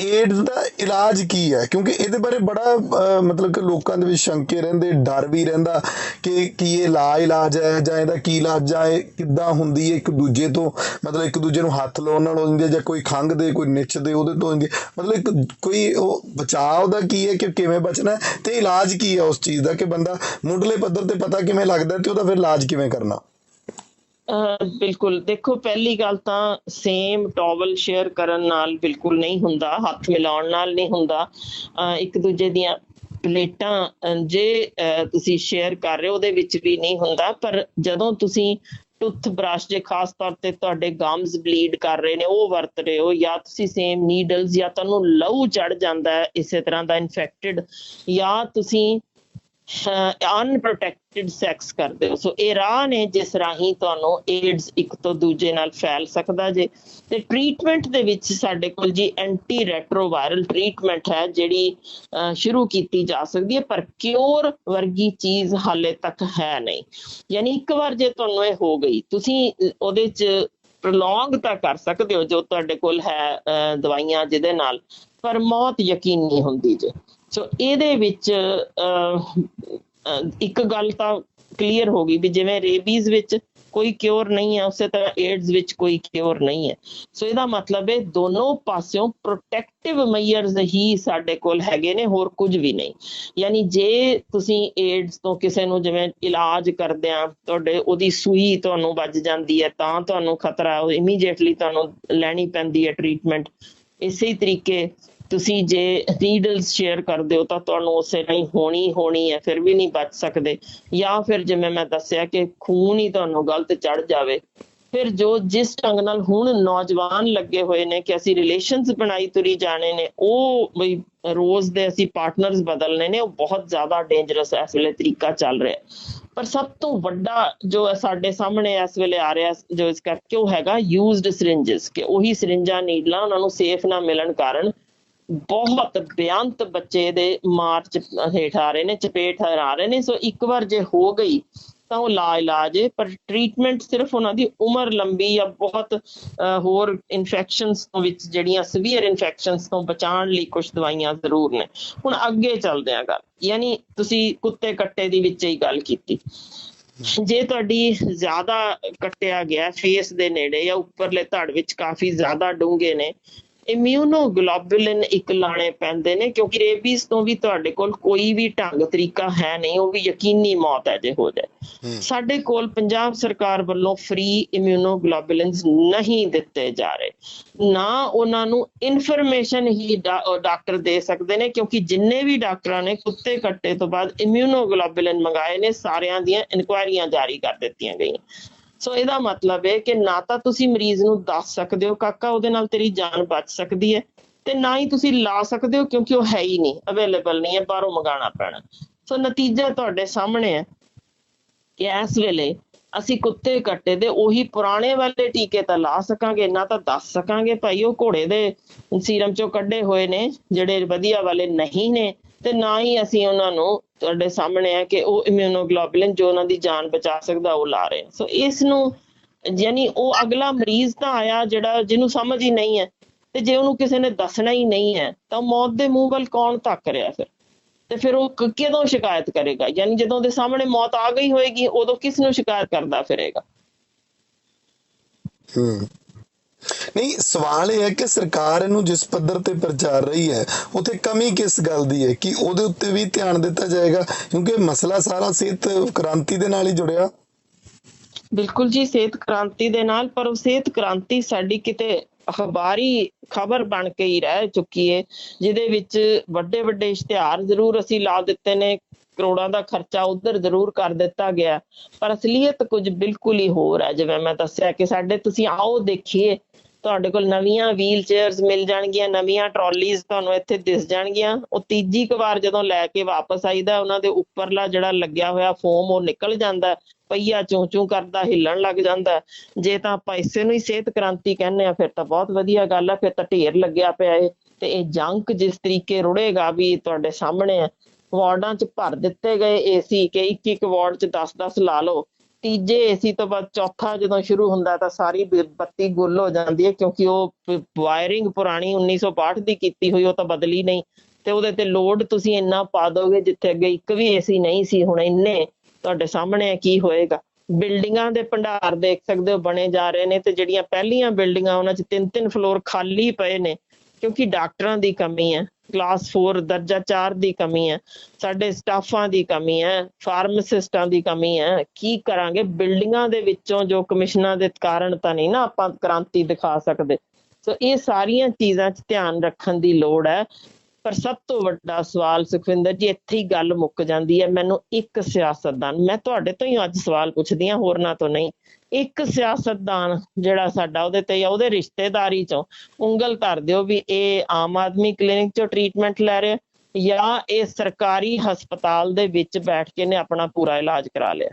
S1: ਏਡਜ਼ ਦਾ ਇਲਾਜ ਕੀ ਹੈ? ਕਿਉਂਕਿ ਇਹਦੇ ਬਾਰੇ ਬੜਾ ਮਤਲਬ ਕਿ ਲੋਕਾਂ ਦੇ ਵਿੱਚ ਸ਼ੰਕੇ ਰਹਿੰਦੇ, ਡਰ ਵੀ ਰਹਿੰਦਾ ਕਿ ਕੀ ਇਹ ਲਾ ਇਲਾਜ ਹੈ ਜਾਂ ਇਹਦਾ ਕੀ ਇਲਾਜ ਹੈ ਇਹ ਕਿੱਦਾਂ ਹੁੰਦੀ ਹੈ ਇੱਕ ਦੂਜੇ ਤੋਂ? ਮਤਲਬ ਇੱਕ ਦੂਜੇ ਨੂੰ ਹੱਥ ਲਾਉਣ ਨਾਲ ਹੋ ਜਾਂਦੀ ਹੈ ਜਾਂ ਕੋਈ ਖੰਘ ਦੇ, ਕੋਈ ਨਿੱਚ ਦੇ ਉਹਦੇ ਤੋਂ ਹੁੰਦੀ ਹੈ? ਮਤਲਬ ਇੱਕ ਕੋਈ ਉਹ ਬਚਾਅ ਉਹਦਾ ਕੀ ਹੈ ਕਿ ਕਿਵੇਂ ਬਚਣਾ ਹੈ? ਤੇ ਇਲਾਜ ਕੀ ਹੈ ਉਸ ਚੀਜ਼ ਦਾ ਕਿ ਬੰਦਾ ਮੁੱਢਲੇ ਪੱਧਰ ਤੇ ਪਤਾ ਕਿਵੇਂ ਲੱਗਦਾ ਤੇ ਉਹਦਾ ਫਿਰ ਇਲਾਜ ਕਿਵੇਂ ਕਰਨਾ?
S2: ਬਿਲਕੁਲ। ਦੇਖੋ, ਪਹਿਲੀ ਗੱਲ ਤਾਂ ਸੇਮ ਟਾਵਲ ਸ਼ੇਅਰ ਕਰਨ ਨਾਲ ਬਿਲਕੁਲ ਨਹੀਂ ਹੁੰਦਾ, ਹੱਥ ਮਿਲਾਉਣ ਨਾਲ ਨਹੀਂ ਹੁੰਦਾ। ਇੱਕ ਦੂਜੇ ਦੀਆਂ ਪਲੇਟਾਂ ਜੇ ਤੁਸੀਂ ਸ਼ੇਅਰ ਕਰ ਰਹੇ ਹੋ, ਉਹਦੇ ਵਿੱਚ ਵੀ ਨਹੀਂ ਹੁੰਦਾ। ਪਰ ਜਦੋਂ ਤੁਸੀਂ ਟੁੱਥ ਬ੍ਰਸ਼ ਜੇ ਖਾਸ ਤੌਰ ਤੇ ਤੁਹਾਡੇ ਗਮਸ ਬਲੀਡ ਕਰ ਰਹੇ ਨੇ, ਉਹ ਵਰਤ ਰਹੇ ਹੋ, ਜਾਂ ਤੁਸੀਂ ਸੇਮ ਨੀਡਲਸ ਜਾਂ ਤੁਹਾਨੂੰ ਲਹੂ ਚੜ ਜਾਂਦਾ ਹੈ, ਇਸੇ ਤਰ੍ਹਾਂ ਦਾ ਇਨਫੈਕਟਡ ਜਾਂ ਤੁਸੀਂ ਅਨਪ੍ਰੋਟੈਕਟਿਡ ਸੈਕਸ ਕਰਦੇ ਹੋ। ਸੋ ਇਹ ਰਾਹ ਨੇ ਜਿਸ ਰਾਹੀਂ ਤੁਹਾਨੂੰ ਏਡਸ ਇੱਕ ਤੋਂ ਦੂਜੇ ਨਾਲ ਫੈਲ ਸਕਦਾ ਜੇ। ਤੇ ਟ੍ਰੀਟਮੈਂਟ ਦੇ ਵਿੱਚ ਸਾਡੇ ਕੋਲ ਜੀ ਐਂਟੀ ਰੈਟਰੋਵਾਇਰਲ ਟ੍ਰੀਟਮੈਂਟ ਹੈ ਜਿਹੜੀ ਸ਼ੁਰੂ ਕੀਤੀ ਜਾ ਸਕਦੀ ਹੈ ਪਰ ਕਿਉਰ ਵਰਗੀ ਚੀਜ਼ ਹਾਲੇ ਤੱਕ ਹੈ ਨਹੀਂ। ਯਾਨੀ ਇੱਕ ਵਾਰ ਜੇ ਤੁਹਾਨੂੰ ਇਹ ਹੋ ਗਈ ਤੁਸੀਂ ਉਹਦੇ ਚ ਪ੍ਰੋਲੋਂਗ ਤਾਂ ਕਰ ਸਕਦੇ ਹੋ ਜੋ ਤੁਹਾਡੇ ਕੋਲ ਹੈ ਅਹ, ਦਵਾਈਆਂ ਜਿਹਦੇ ਨਾਲ ਪਰ ਮੌਤ ਯਕੀਨੀ ਹੁੰਦੀ ਜੇ। ਸੋ ਇਹਦੇ ਵਿੱਚ ਇੱਕ ਗੱਲ ਤਾਂ ਕਲੀਅਰ ਹੋ ਗਈ ਵੀ ਜਿਵੇਂ ਰੇਬੀਜ਼ ਵਿੱਚ ਕੋਈ ਕਿਉਰ ਨਹੀਂ ਹੈ, ਉਸੇ ਤਰ੍ਹਾਂ ਏਡਜ਼ ਵਿੱਚ ਕੋਈ ਕਿਉਰ ਨਹੀਂ ਹੈ। ਸੋ ਇਹਦਾ ਮਤਲਬ ਹੈ ਦੋਨੋਂ ਪਾਸਿਓਂ ਪ੍ਰੋਟੈਕਟਿਵ ਮੈਜਰਸ ਹੀ ਸਾਡੇ ਕੋਲ ਹੈਗੇ ਨੇ, ਹੋਰ ਕੁਝ ਵੀ ਨਹੀਂ। ਯਾਨੀ ਜੇ ਤੁਸੀਂ ਏਡਜ਼ ਤੋਂ ਕਿਸੇ ਨੂੰ ਜਿਵੇਂ ਇਲਾਜ ਕਰਦੇ ਆ, ਤੁਹਾਡੇ ਉਹਦੀ ਸੂਈ ਤੁਹਾਨੂੰ ਵੱਜ ਜਾਂਦੀ ਹੈ, ਤਾਂ ਤੁਹਾਨੂੰ ਖਤਰਾ, ਉਹ ਇਮੀਡੀਏਟਲੀ ਤੁਹਾਨੂੰ ਲੈਣੀ ਪੈਂਦੀ ਹੈ ਟ੍ਰੀਟਮੈਂਟ ਇਸੇ ਤਰੀਕੇ ਤੁਸੀਂ ਜੇ ਨੀਡਲਸ ਸ਼ੇਅਰ ਕਰਦੇ ਹੋ ਤਾਂ ਤੁਹਾਨੂੰ ਉਸੇ ਨਹੀਂ ਹੋਣੀ ਹੋਣੀ ਹੈ, ਫਿਰ ਵੀ ਨਹੀਂ ਬਚ ਸਕਦੇ। ਜਾਂ ਫਿਰ ਜਿਵੇਂ ਮੈਂ ਦੱਸਿਆ ਕਿ ਖੂਨ ਹੀ ਤੁਹਾਨੂੰ ਗਲਤ ਚੜ ਜਾਵੇ। ਫਿਰ ਜੋ ਜਿਸ ਢੰਗ ਨਾਲ ਹੁਣ ਨੌਜਵਾਨ ਲੱਗੇ ਹੋਏ ਨੇ ਕਿ ਅਸੀਂ ਰਿਲੇਸ਼ਨਸ ਬਣਾਈ ਤੁਰੀ ਜਾਣੇ ਨੇ, ਉਹ ਬਈ ਰੋਜ਼ ਦੇ ਅਸੀਂ ਪਾਰਟਨਰਸ ਬਦਲਨੇ ਨੇ, ਉਹ ਬਹੁਤ ਜ਼ਿਆਦਾ ਡੇਂਜਰਸ ਇਸ ਵੇਲੇ ਤਰੀਕਾ ਚੱਲ ਰਿਹਾ ਪਰ ਸਭ ਤੋਂ ਵੱਡਾ ਜੋ ਸਾਡੇ ਸਾਹਮਣੇ ਇਸ ਵੇਲੇ ਆ ਰਿਹਾ, ਜੋ ਇਸ ਕਰਕੇ ਉਹ ਹੈਗਾ ਯੂਜ਼ਡ ਸਿਰਿੰਜਸ ਕਿ ਉਹੀ ਸਿਰਿੰਜਾਂ ਨੀਡਲਾਂ ਉਹਨਾਂ ਨੂੰ ਸੇਫ ਨਾ ਮਿਲਣ ਕਾਰਨ ਬਹੁਤ ਬਿਆੰਤ ਬੱਚੇ ਦੇ ਮਾਰਚ ਹੇਠ ਆ ਰਹੇ ਨੇ, ਚਪੇਟ ਆ ਰਹੇ ਨੇ, ਸੋ ਇੱਕ ਵਾਰ ਜੇ ਹੋ ਗਈ ਤਾਂ ਉਹ ਲਾ ਇਲਾਜ ਹੈ, ਪਰ ਟ੍ਰੀਟਮੈਂਟ ਸਿਰਫ ਉਹਨਾਂ ਦੀ ਉਮਰ ਲੰਬੀ ਜਾਂ ਬਹੁਤ ਹੋਰ ਇਨਫੈਕਸ਼ਨਸ ਤੋਂ ਵਿੱਚ ਜਿਹੜੀਆਂ ਸੀਵੀਅਰ ਇਨਫੈਕਸ਼ਨਸ ਤੋਂ ਬਚਾਉਣ ਲਈ ਕੁਝ ਦਵਾਈਆਂ ਜ਼ਰੂਰ ਨੇ। ਹੁਣ ਅੱਗੇ ਚੱਲਦੇ ਆ ਗੱਲ, ਯਾਨੀ ਤੁਸੀਂ ਕੁੱਤੇ ਕੱਟੇ ਦੀ ਵਿੱਚ ਹੀ ਗੱਲ ਕੀਤੀ। ਜੇ ਤੁਹਾਡੀ ਜ਼ਿਆਦਾ ਕੱਟਿਆ ਗਿਆ ਫੇਸ ਦੇ ਨੇੜੇ ਜਾਂ ਉੱਪਰਲੇ ਧੜ ਵਿੱਚ ਕਾਫੀ ਜ਼ਿਆਦਾ ਡੂੰਘੇ ਨੇ ਇਮਿਊਨੋਗਲੋਬੁਲਿਨ ਇੱਕ ਲਾਣੇ ਪੈਂਦੇ ਨੇ ਕਿਉਂਕਿ ਰੇਬੀਜ਼ ਤੋਂ ਵੀ ਤੁਹਾਡੇ ਕੋਲ ਕੋਈ ਵੀ ਢੰਗ ਤਰੀਕਾ ਹੈ ਨਹੀਂ ਉਹ ਵੀ ਯਕੀਨੀ ਮੌਤ ਹੈ ਜੇ ਹੋ ਜਾਏ। ਸਾਡੇ ਕੋਲ ਪੰਜਾਬ ਸਰਕਾਰ ਵੱਲੋਂ ਫ੍ਰੀ ਇਮਿਊਨੋਗਲੋਬੁਲਿਨਸ ਨਹੀਂ ਦਿੱਤੇ ਜਾ ਰਹੇ। ਨਾ ਉਹਨਾਂ ਨੂੰ ਇਨਫੋਰਮੇਸ਼ਨ ਹੀ ਡਾਕਟਰ ਦੇ ਸਕਦੇ ਨੇ ਕਿਉਂਕਿ ਜਿੰਨੇ ਵੀ ਡਾਕਟਰਾਂ ਨੇ ਕੁੱਤੇ ਕੱਟੇ ਤੋਂ ਬਾਅਦ ਇਮਿਊਨੋਗਲੋਬੁਲਿਨ ਮੰਗਾਏ ਨੇ ਸਾਰਿਆਂ ਦੀਆਂ ਇਨਕੁਆਇਰੀਆਂ ਜਾਰੀ ਕਰ ਦਿੱਤੀਆਂ ਗਈਆਂ। ਸੋ ਇਹਦਾ ਮਤਲਬ ਹੈ ਕਿ ਨਾ ਤਾਂ ਤੁਸੀਂ ਮਰੀਜ਼ ਨੂੰ ਦੱਸ ਸਕਦੇ ਹੋ, ਕਾਕਾ, ਉਹਦੇ ਨਾਲ ਤੇਰੀ ਜਾਨ ਬਚ ਸਕਦੀ ਹੈ ਤੇ ਨਾ ਹੀ ਤੁਸੀਂ ਲਾ ਸਕਦੇ ਹੋ ਕਿਉਂਕਿ ਉਹ ਹੈ ਹੀ ਨਹੀਂ ਅਵੇਲੇਬਲ ਨਹੀਂ ਹੈ, ਬਾਹਰੋਂ ਮੰਗਾਉਣਾ ਪੈਣਾ। ਸੋ ਨਤੀਜਾ ਤੁਹਾਡੇ ਸਾਹਮਣੇ ਹੈ ਕਿ ਇਸ ਵੇਲੇ ਅਸੀਂ ਕੁੱਤੇ ਕੱਟੇ ਦੇ ਉਹੀ ਪੁਰਾਣੇ ਵਾਲੇ ਟੀਕੇ ਤਾਂ ਲਾ ਸਕਾਂਗੇ, ਨਾ ਤਾਂ ਦੱਸ ਸਕਾਂਗੇ। ਭਾਈ, ਉਹ ਘੋੜੇ ਦੇ ਸੀਰਮ ਚੋਂ ਕੱਢੇ ਹੋਏ ਨੇ, ਜਿਹੜੇ ਵਧੀਆ ਵਾਲੇ ਨਹੀਂ ਨੇ ਤੇ ਨਾ ਹੀ ਅਸੀਂ ਉਹਨਾਂ ਨੂੰ ਤੁਹਾਡੇ ਸਾਹਮਣੇ ਹੈ ਕਿ ਉਹ ਇਮਿਊਨੋਗਲੋਬੁਲਿਨ ਜੋ ਉਹਨਾਂ ਦੀ ਜਾਨ ਬਚਾ ਸਕਦਾ, ਉਹ ਲਾ ਰਹੇ ਸੋ ਇਸ ਨੂੰ ਯਾਨੀ ਉਹ ਅਗਲਾ ਮਰੀਜ਼ ਤਾਂ ਆਇਆ ਜਿਹੜਾ ਜਿਹਨੂੰ ਸਮਝ ਹੀ ਨਹੀਂ ਹੈ ਤੇ ਜੇ ਉਹਨੂੰ ਕਿਸੇ ਨੇ ਦੱਸਣਾ ਹੀ ਨਹੀਂ ਹੈ, ਤਾਂ ਮੌਤ ਦੇ ਮੂੰਹ ਵੱਲ ਕੌਣ ਤੱਕ ਰਿਹਾ ਫਿਰ? ਤੇ ਫਿਰ ਉਹ ਕਿਦੋਂ ਸ਼ਿਕਾਇਤ ਕਰੇਗਾ? ਯਾਨੀ ਜਦੋਂ ਦੇ ਸਾਹਮਣੇ ਮੌਤ ਆ ਗਈ ਹੋਏਗੀ, ਉਦੋਂ ਕਿਸ ਨੂੰ ਸ਼ਿਕਾਇਤ ਕਰਦਾ ਫਿਰੇਗਾ?
S1: ਹੂੰ। ਨਹੀਂ, ਸਵਾਲ ਇਹ ਹੈ ਕਿ ਸਰਕਾਰ ਇਹਨੂੰ ਜਿਸ ਪੱਧਰ ਤੇ ਪ੍ਰਚਾਰ ਰਹੀ ਹੈ, ਉਥੇ ਕਮੀ ਕਿਸ ਗੱਲ ਦੀ ਹੈ? ਕਿ ਉਹਦੇ ਉੱਤੇ ਵੀ ਧਿਆਨ ਦਿੱਤਾ ਜਾਏਗਾ? ਕਿਉਂਕਿ ਮਸਲਾ ਸਾਰਾ ਸਿਹਤ ਕ੍ਰਾਂਤੀ ਦੇ ਨਾਲ ਹੀ ਜੁੜਿਆ।
S2: ਬਿਲਕੁਲ ਜੀ, ਸਿਹਤ ਕ੍ਰਾਂਤੀ ਦੇ ਨਾਲ, ਪਰ ਉਹ ਸਿਹਤ ਕ੍ਰਾਂਤੀ ਸਾਡੀ ਕਿਤੇ ਅਖਬਾਰੀ ਖਬਰ ਬਣ ਕੇ ਹੀ ਰਹਿ ਚੁੱਕੀ ਹੈ, ਜਿਹਦੇ ਵਿੱਚ ਵੱਡੇ ਵੱਡੇ ਇਸ਼ਤਿਹਾਰ ਜ਼ਰੂਰ ਅਸੀਂ ਲਾ ਦਿੱਤੇ ਨੇ ਕਰੋੜਾਂ ਦਾ ਖਰਚਾ ਉਧਰ ਜ਼ਰੂਰ ਕਰ ਦਿੱਤਾ ਗਿਆ। ਪਰ ਅਸਲੀਅਤ ਕੁਝ ਬਿਲਕੁਲ ਹੀ ਹੋਰ ਹੈ। ਜਿਵੇਂ ਮੈਂ ਦੱਸਿਆ ਕਿ ਸਾਡੇ ਤੁਸੀਂ ਆਓ ਦੇਖੀਏ, ਤੁਹਾਡੇ ਕੋਲ ਨਵੀਆਂ ਵੀਲ ਚੇਅਰਸ ਮਿਲ ਜਾਣਗੀਆਂ, ਨਵੀਆਂ ਟਰਾਲੀਜ਼ ਤੁਹਾਨੂੰ ਇੱਥੇ ਦਿਸ ਜਾਣਗੀਆਂ। ਉਹ ਤੀਜੀ ਵਾਰ ਜਦੋਂ ਲੈ ਕੇ ਵਾਪਸ ਆਈਦਾ, ਉਹਨਾਂ ਦੇ ਉੱਪਰਲਾ ਜਿਹੜਾ ਲੱਗਿਆ ਹੋਇਆ ਫੋਮ ਉਹ ਨਿਕਲ ਜਾਂਦਾ ਹੈ। ਪਹੀਆ ਚੂੰ ਚੂੰ ਕਰਦਾ, ਹਿੱਲਣ ਲੱਗ ਜਾਂਦਾ। ਜੇ ਤਾਂ ਆਪਾਂ ਇਸੇ ਨੂੰ ਹੀ ਸਿਹਤ ਕ੍ਰਾਂਤੀ ਕਹਿੰਦੇ ਆ ਫਿਰ ਤਾਂ ਬਹੁਤ ਵਧੀਆ ਗੱਲ ਆ, ਫਿਰ ਤਾਂ ਢੇਰ ਲੱਗਿਆ ਪਿਆ ਏ। ਤੇ ਇਹ ਜੰਕ ਜਿਸ ਤਰੀਕੇ ਰੁੜੇਗਾ ਵੀ ਤੁਹਾਡੇ ਸਾਹਮਣੇ ਆ ਵਾਰਡਾਂ 'ਚ ਭਰ ਦਿੱਤੇ ਗਏ ਏਸੀ ਕਿ ਇੱਕ ਇੱਕ ਵਾਰਡ 'ਚ 10-10 ਲਾ ਲਓ। ਤੀਜੇ ਏਸੀ ਤੋਂ ਬਾਅਦ ਚੌਥਾ ਜਦੋਂ ਸ਼ੁਰੂ ਹੁੰਦਾ ਤਾਂ ਸਾਰੀ ਬੱਤੀ ਗੁੱਲ ਹੋ ਜਾਂਦੀ ਹੈ ਕਿਉਂਕਿ ਉਹ ਵਾਇਰਿੰਗ ਪੁਰਾਣੀ 1962 ਦੀ ਕੀਤੀ ਹੋਈ, ਉਹ ਤਾਂ ਬਦਲੀ ਨਹੀਂ। ਤੇ ਉਹਦੇ ਤੇ ਲੋਡ ਤੁਸੀਂ ਇੰਨਾ ਪਾ ਦੋਗੇ ਜਿੱਥੇ ਅੱਗੇ ਇੱਕ ਵੀ ਏਸੀ ਨਹੀਂ ਸੀ, ਹੁਣ ਇੰਨੇ ਤੁਹਾਡੇ ਸਾਹਮਣੇ ਕੀ ਹੋਏਗਾ? ਬਿਲਡਿੰਗਾਂ ਦੇ ਭੰਡਾਰ ਦੇਖ ਸਕਦੇ ਹੋ, ਬਣੇ ਜਾ ਰਹੇ ਨੇ ਤੇ ਜਿਹੜੀਆਂ ਪਹਿਲੀਆਂ ਬਿਲਡਿੰਗਾਂ, ਉਹਨਾਂ 'ਚ ਤਿੰਨ ਤਿੰਨ ਫਲੋਰ ਖਾਲੀ ਪਏ ਨੇ। ਕਿਉਂਕਿ ਡਾਕਟਰਾਂ ਦੀ ਕਮੀ ਹੈ ਕਲਾਸ 4 ਦਰਜਾ 4 ਦੀ ਕਮੀ ਹੈ, ਸਾਡੇ ਸਟਾਫਾਂ ਦੀ ਕਮੀ ਹੈ ਫਾਰਮਾਸਿਸਟਾਂ ਦੀ ਕਮੀ ਹੈ, ਕੀ ਕਰਾਂਗੇ? ਬਿਲਡਿੰਗਾਂ ਦੇ ਵਿੱਚੋਂ ਜੋ ਕਮਿਸ਼ਨਾਂ ਦੇ ਕਾਰਨ ਤਾਂ ਨਹੀਂ ਨਾ ਆਪਾਂ ਕ੍ਰਾਂਤੀ ਦਿਖਾ ਸਕਦੇ। ਸੋ ਇਹ ਸਾਰੀਆਂ ਚੀਜ਼ਾਂ 'ਚ ਧਿਆਨ ਰੱਖਣ ਦੀ ਲੋੜ ਹੈ। ਪਰ ਸਭ ਤੋਂ ਵੱਡਾ ਸਵਾਲ ਸੁਖਵਿੰਦਰ ਜੀ, ਇੱਥੇ ਹੀ ਗੱਲ ਮੁੱਕ ਜਾਂਦੀ ਹੈ। ਮੈਨੂੰ ਇੱਕ ਸਿਆਸਤਦਾਨ, ਮੈਂ ਤੁਹਾਡੇ ਤੋਂ ਹੀ ਅੱਜ ਸਵਾਲ ਪੁੱਛਦੀ ਹਾਂ, ਹੋਰਨਾਂ ਤੋਂ ਨਹੀਂ। ਇੱਕ ਸਿਆਸਤਦਾਨ ਜਿਹੜਾ ਸਾਡਾ ਉਹਦੇ ਤੇ ਜਾਂ ਉਹਦੇ ਰਿਸ਼ਤੇਦਾਰੀ ਚੋਂ ਉਂਗਲ ਧਰ ਦਿਓ ਵੀ ਇਹ ਆਮ ਆਦਮੀ ਕਲੀਨਿਕ ਚੋਂ ਟ੍ਰੀਟਮੈਂਟ ਲੈ ਰਿਹਾ ਜਾਂ ਇਹ ਸਰਕਾਰੀ ਹਸਪਤਾਲ ਦੇ ਵਿੱਚ ਬੈਠ ਕੇ ਨੇ ਆਪਣਾ ਪੂਰਾ ਇਲਾਜ ਕਰਾ ਲਿਆ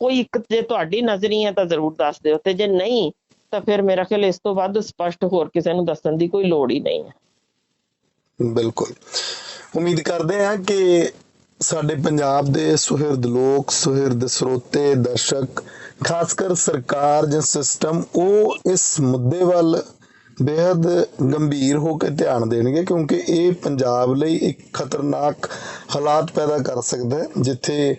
S2: ਕੋਈ ਇੱਕ ਜੇ ਤੁਹਾਡੀ ਨਜ਼ਰੀ ਹੈ ਤਾਂ ਜ਼ਰੂਰ ਦੱਸ ਦਿਓ ਤੇ ਜੇ ਨਹੀਂ ਤਾਂ ਫਿਰ ਮੇਰਾ ਖਿਆਲ ਇਸ ਤੋਂ ਵੱਧ ਸਪਸ਼ਟ ਹੋਰ ਕਿਸੇ ਨੂੰ ਦੱਸਣ ਦੀ ਕੋਈ ਲੋੜ ਹੀ ਨਹੀਂ ਹੈ।
S1: ਬਿਲਕੁਲ। ਉਮੀਦ ਕਰਦੇ ਹਾਂ ਕਿ ਸਾਡੇ ਪੰਜਾਬ ਦੇ ਸੁਹਿਰਦ ਲੋਕ, ਸੁਹਿਰਦ ਸਰੋਤੇ, ਦਰਸ਼ਕ ਖਾਸ ਕਰ ਸਰਕਾਰ ਜਾਂ ਸਿਸਟਮ ਉਹ ਇਸ ਮੁੱਦੇ ਵੱਲ ਬੇहद ਗੰਭੀਰ ਹੋ ਕੇ ਧਿਆਨ ਦੇਣਗੇ ਕਿਉਂਕਿ ਇਹ ਪੰਜਾਬ ਲਈ ਇੱਕ ਖਤਰਨਾਕ ਹਾਲਾਤ ਪੈਦਾ ਕਰ ਸਕਦਾ ਹੈ, ਜਿੱਥੇ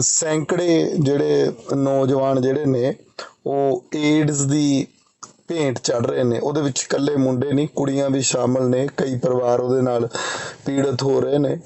S1: ਸੈਂਕੜੇ ਜਿਹੜੇ ਨੌਜਵਾਨ ਜਿਹੜੇ ਨੇ, ਉਹ ਏਡਸ ਦੀ ਭੇਂਟ ਚੜ ਰਹੇ ਨੇ। ਉਹਦੇ ਵਿੱਚ ਇਕੱਲੇ ਮੁੰਡੇ ਨਹੀਂ, ਕੁੜੀਆਂ ਵੀ ਸ਼ਾਮਲ ਨੇ, ਕਈ ਪਰਿਵਾਰ ਉਹਦੇ ਨਾਲ ਪੀੜਤ ਹੋ ਰਹੇ ਨੇ।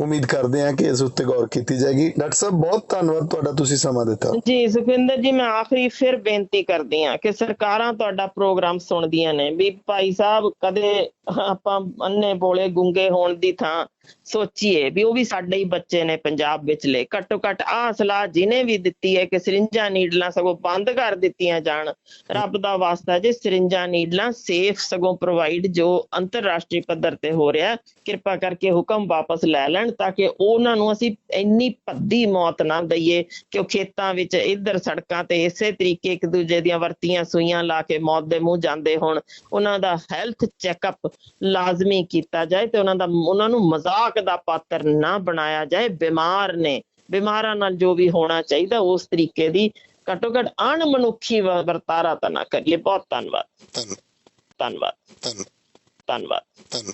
S1: ਉਮੀਦ ਕਰਦੇ ਹਾਂ ਕਿ ਇਸ ਉੱਤੇ ਗੌਰ ਕੀਤੀ ਜਾਏਗੀ। ਡਾਕਟਰ ਸਾਹਿਬ, ਬਹੁਤ ਧੰਨਵਾਦ ਤੁਹਾਡਾ ਤੁਸੀਂ ਸਮਾਂ ਦਿੱਤਾ।
S2: ਜੀ, ਸੁਖਵਿੰਦਰ ਜੀ, ਮੈਂ ਆਖਰੀ ਫਿਰ ਬੇਨਤੀ ਕਰਦੀ ਹਾਂ ਕਿ ਸਰਕਾਰਾਂ ਤੁਹਾਡਾ ਪ੍ਰੋਗਰਾਮ ਸੁਣਦੀਆਂ ਨੇ। ਵੀ ਭਾਈ ਸਾਹਿਬ, ਕਦੇ ਆਪਾਂ ਅੰਨੇ ਬੋਲੇ ਗੁੰਗੇ ਹੋਣ ਦੀ ਥਾਂ ਸੋਚੀਏ ਵੀ ਉਹ ਵੀ ਸਾਡੇ ਹੀ ਬੱਚੇ ਨੇ ਪੰਜਾਬ ਵਿਚਲੇ ਘੱਟੋ ਘੱਟ ਆਹ ਸਲਾਹ ਜਿਹਨੇ ਵੀ ਦਿੱਤੀ ਹੈ ਕਿ ਸਰਿੰਜਾਂ ਨੀਡਲਾਂ ਸਗੋਂ ਬੰਦ ਕਰ ਦਿੱਤੀਆਂ ਜਾਣ, ਰੱਬ ਦਾ ਵਾਸਤਾ ਜੇ ਸਰਿੰਜਾਂ ਨੀਡਲਾਂ ਸੇਫ ਸਗੋਂ ਪ੍ਰੋਵਾਈਡ ਜੋ ਅੰਤਰਰਾਸ਼ਟਰੀ ਪੱਧਰ ਤੇ ਹੋ ਰਿਹਾ ਕਿਰਪਾ ਕਰਕੇ ਹੁਕਮ ਵਾਪਸ ਲੈ ਲੈਣ ਤਾਂ ਕਿ ਉਹਨਾਂ ਨੂੰ ਅਸੀਂ ਇੰਨੀ ਭੱਦੀ ਮੌਤ ਨਾ ਦਈਏ ਕਿ ਉਹ ਖੇਤਾਂ ਵਿੱਚ ਇੱਧਰ ਸੜਕਾਂ ਤੇ ਇਸੇ ਤਰੀਕੇ ਇੱਕ ਦੂਜੇ ਦੀਆਂ ਵਰਤੀਆਂ ਸੂਈਆਂ ਲਾ ਕੇ ਮੌਤ ਦੇ ਮੂੰਹ ਜਾਂਦੇ ਹੋਣ। ਉਹਨਾਂ ਦਾ ਹੈਲਥ ਚੈੱਕਅਪ ਲਾਜ਼ਮੀ ਕੀਤਾ ਜਾਏ ਤੇ ਉਹਨਾਂ ਦਾ ਉਹਨਾਂ ਨੂੰ ਮਜ਼ਾਕ ਦਾ ਪਾਤਰ ਨਾ ਬਣਾਇਆ ਜਾਏ ਬਿਮਾਰ ਨੇ। ਬਿਮਾਰਾਂ ਨਾਲ ਜੋ ਵੀ ਹੋਣਾ ਚਾਹੀਦਾ ਉਸ ਤਰੀਕੇ ਦੀ ਘੱਟੋ ਘੱਟ ਅਣਮਨੁੱਖੀ ਵਰਤਾਰਾ ਤਾਂ ਨਾ ਕਰੀਏ। ਬਹੁਤ ਧੰਨਵਾਦ।
S1: ਧੰਨ।
S2: ਧੰਨਵਾਦ।
S1: ਧੰਨ।
S2: ਧੰਨਵਾਦ।
S1: ਧੰਨ।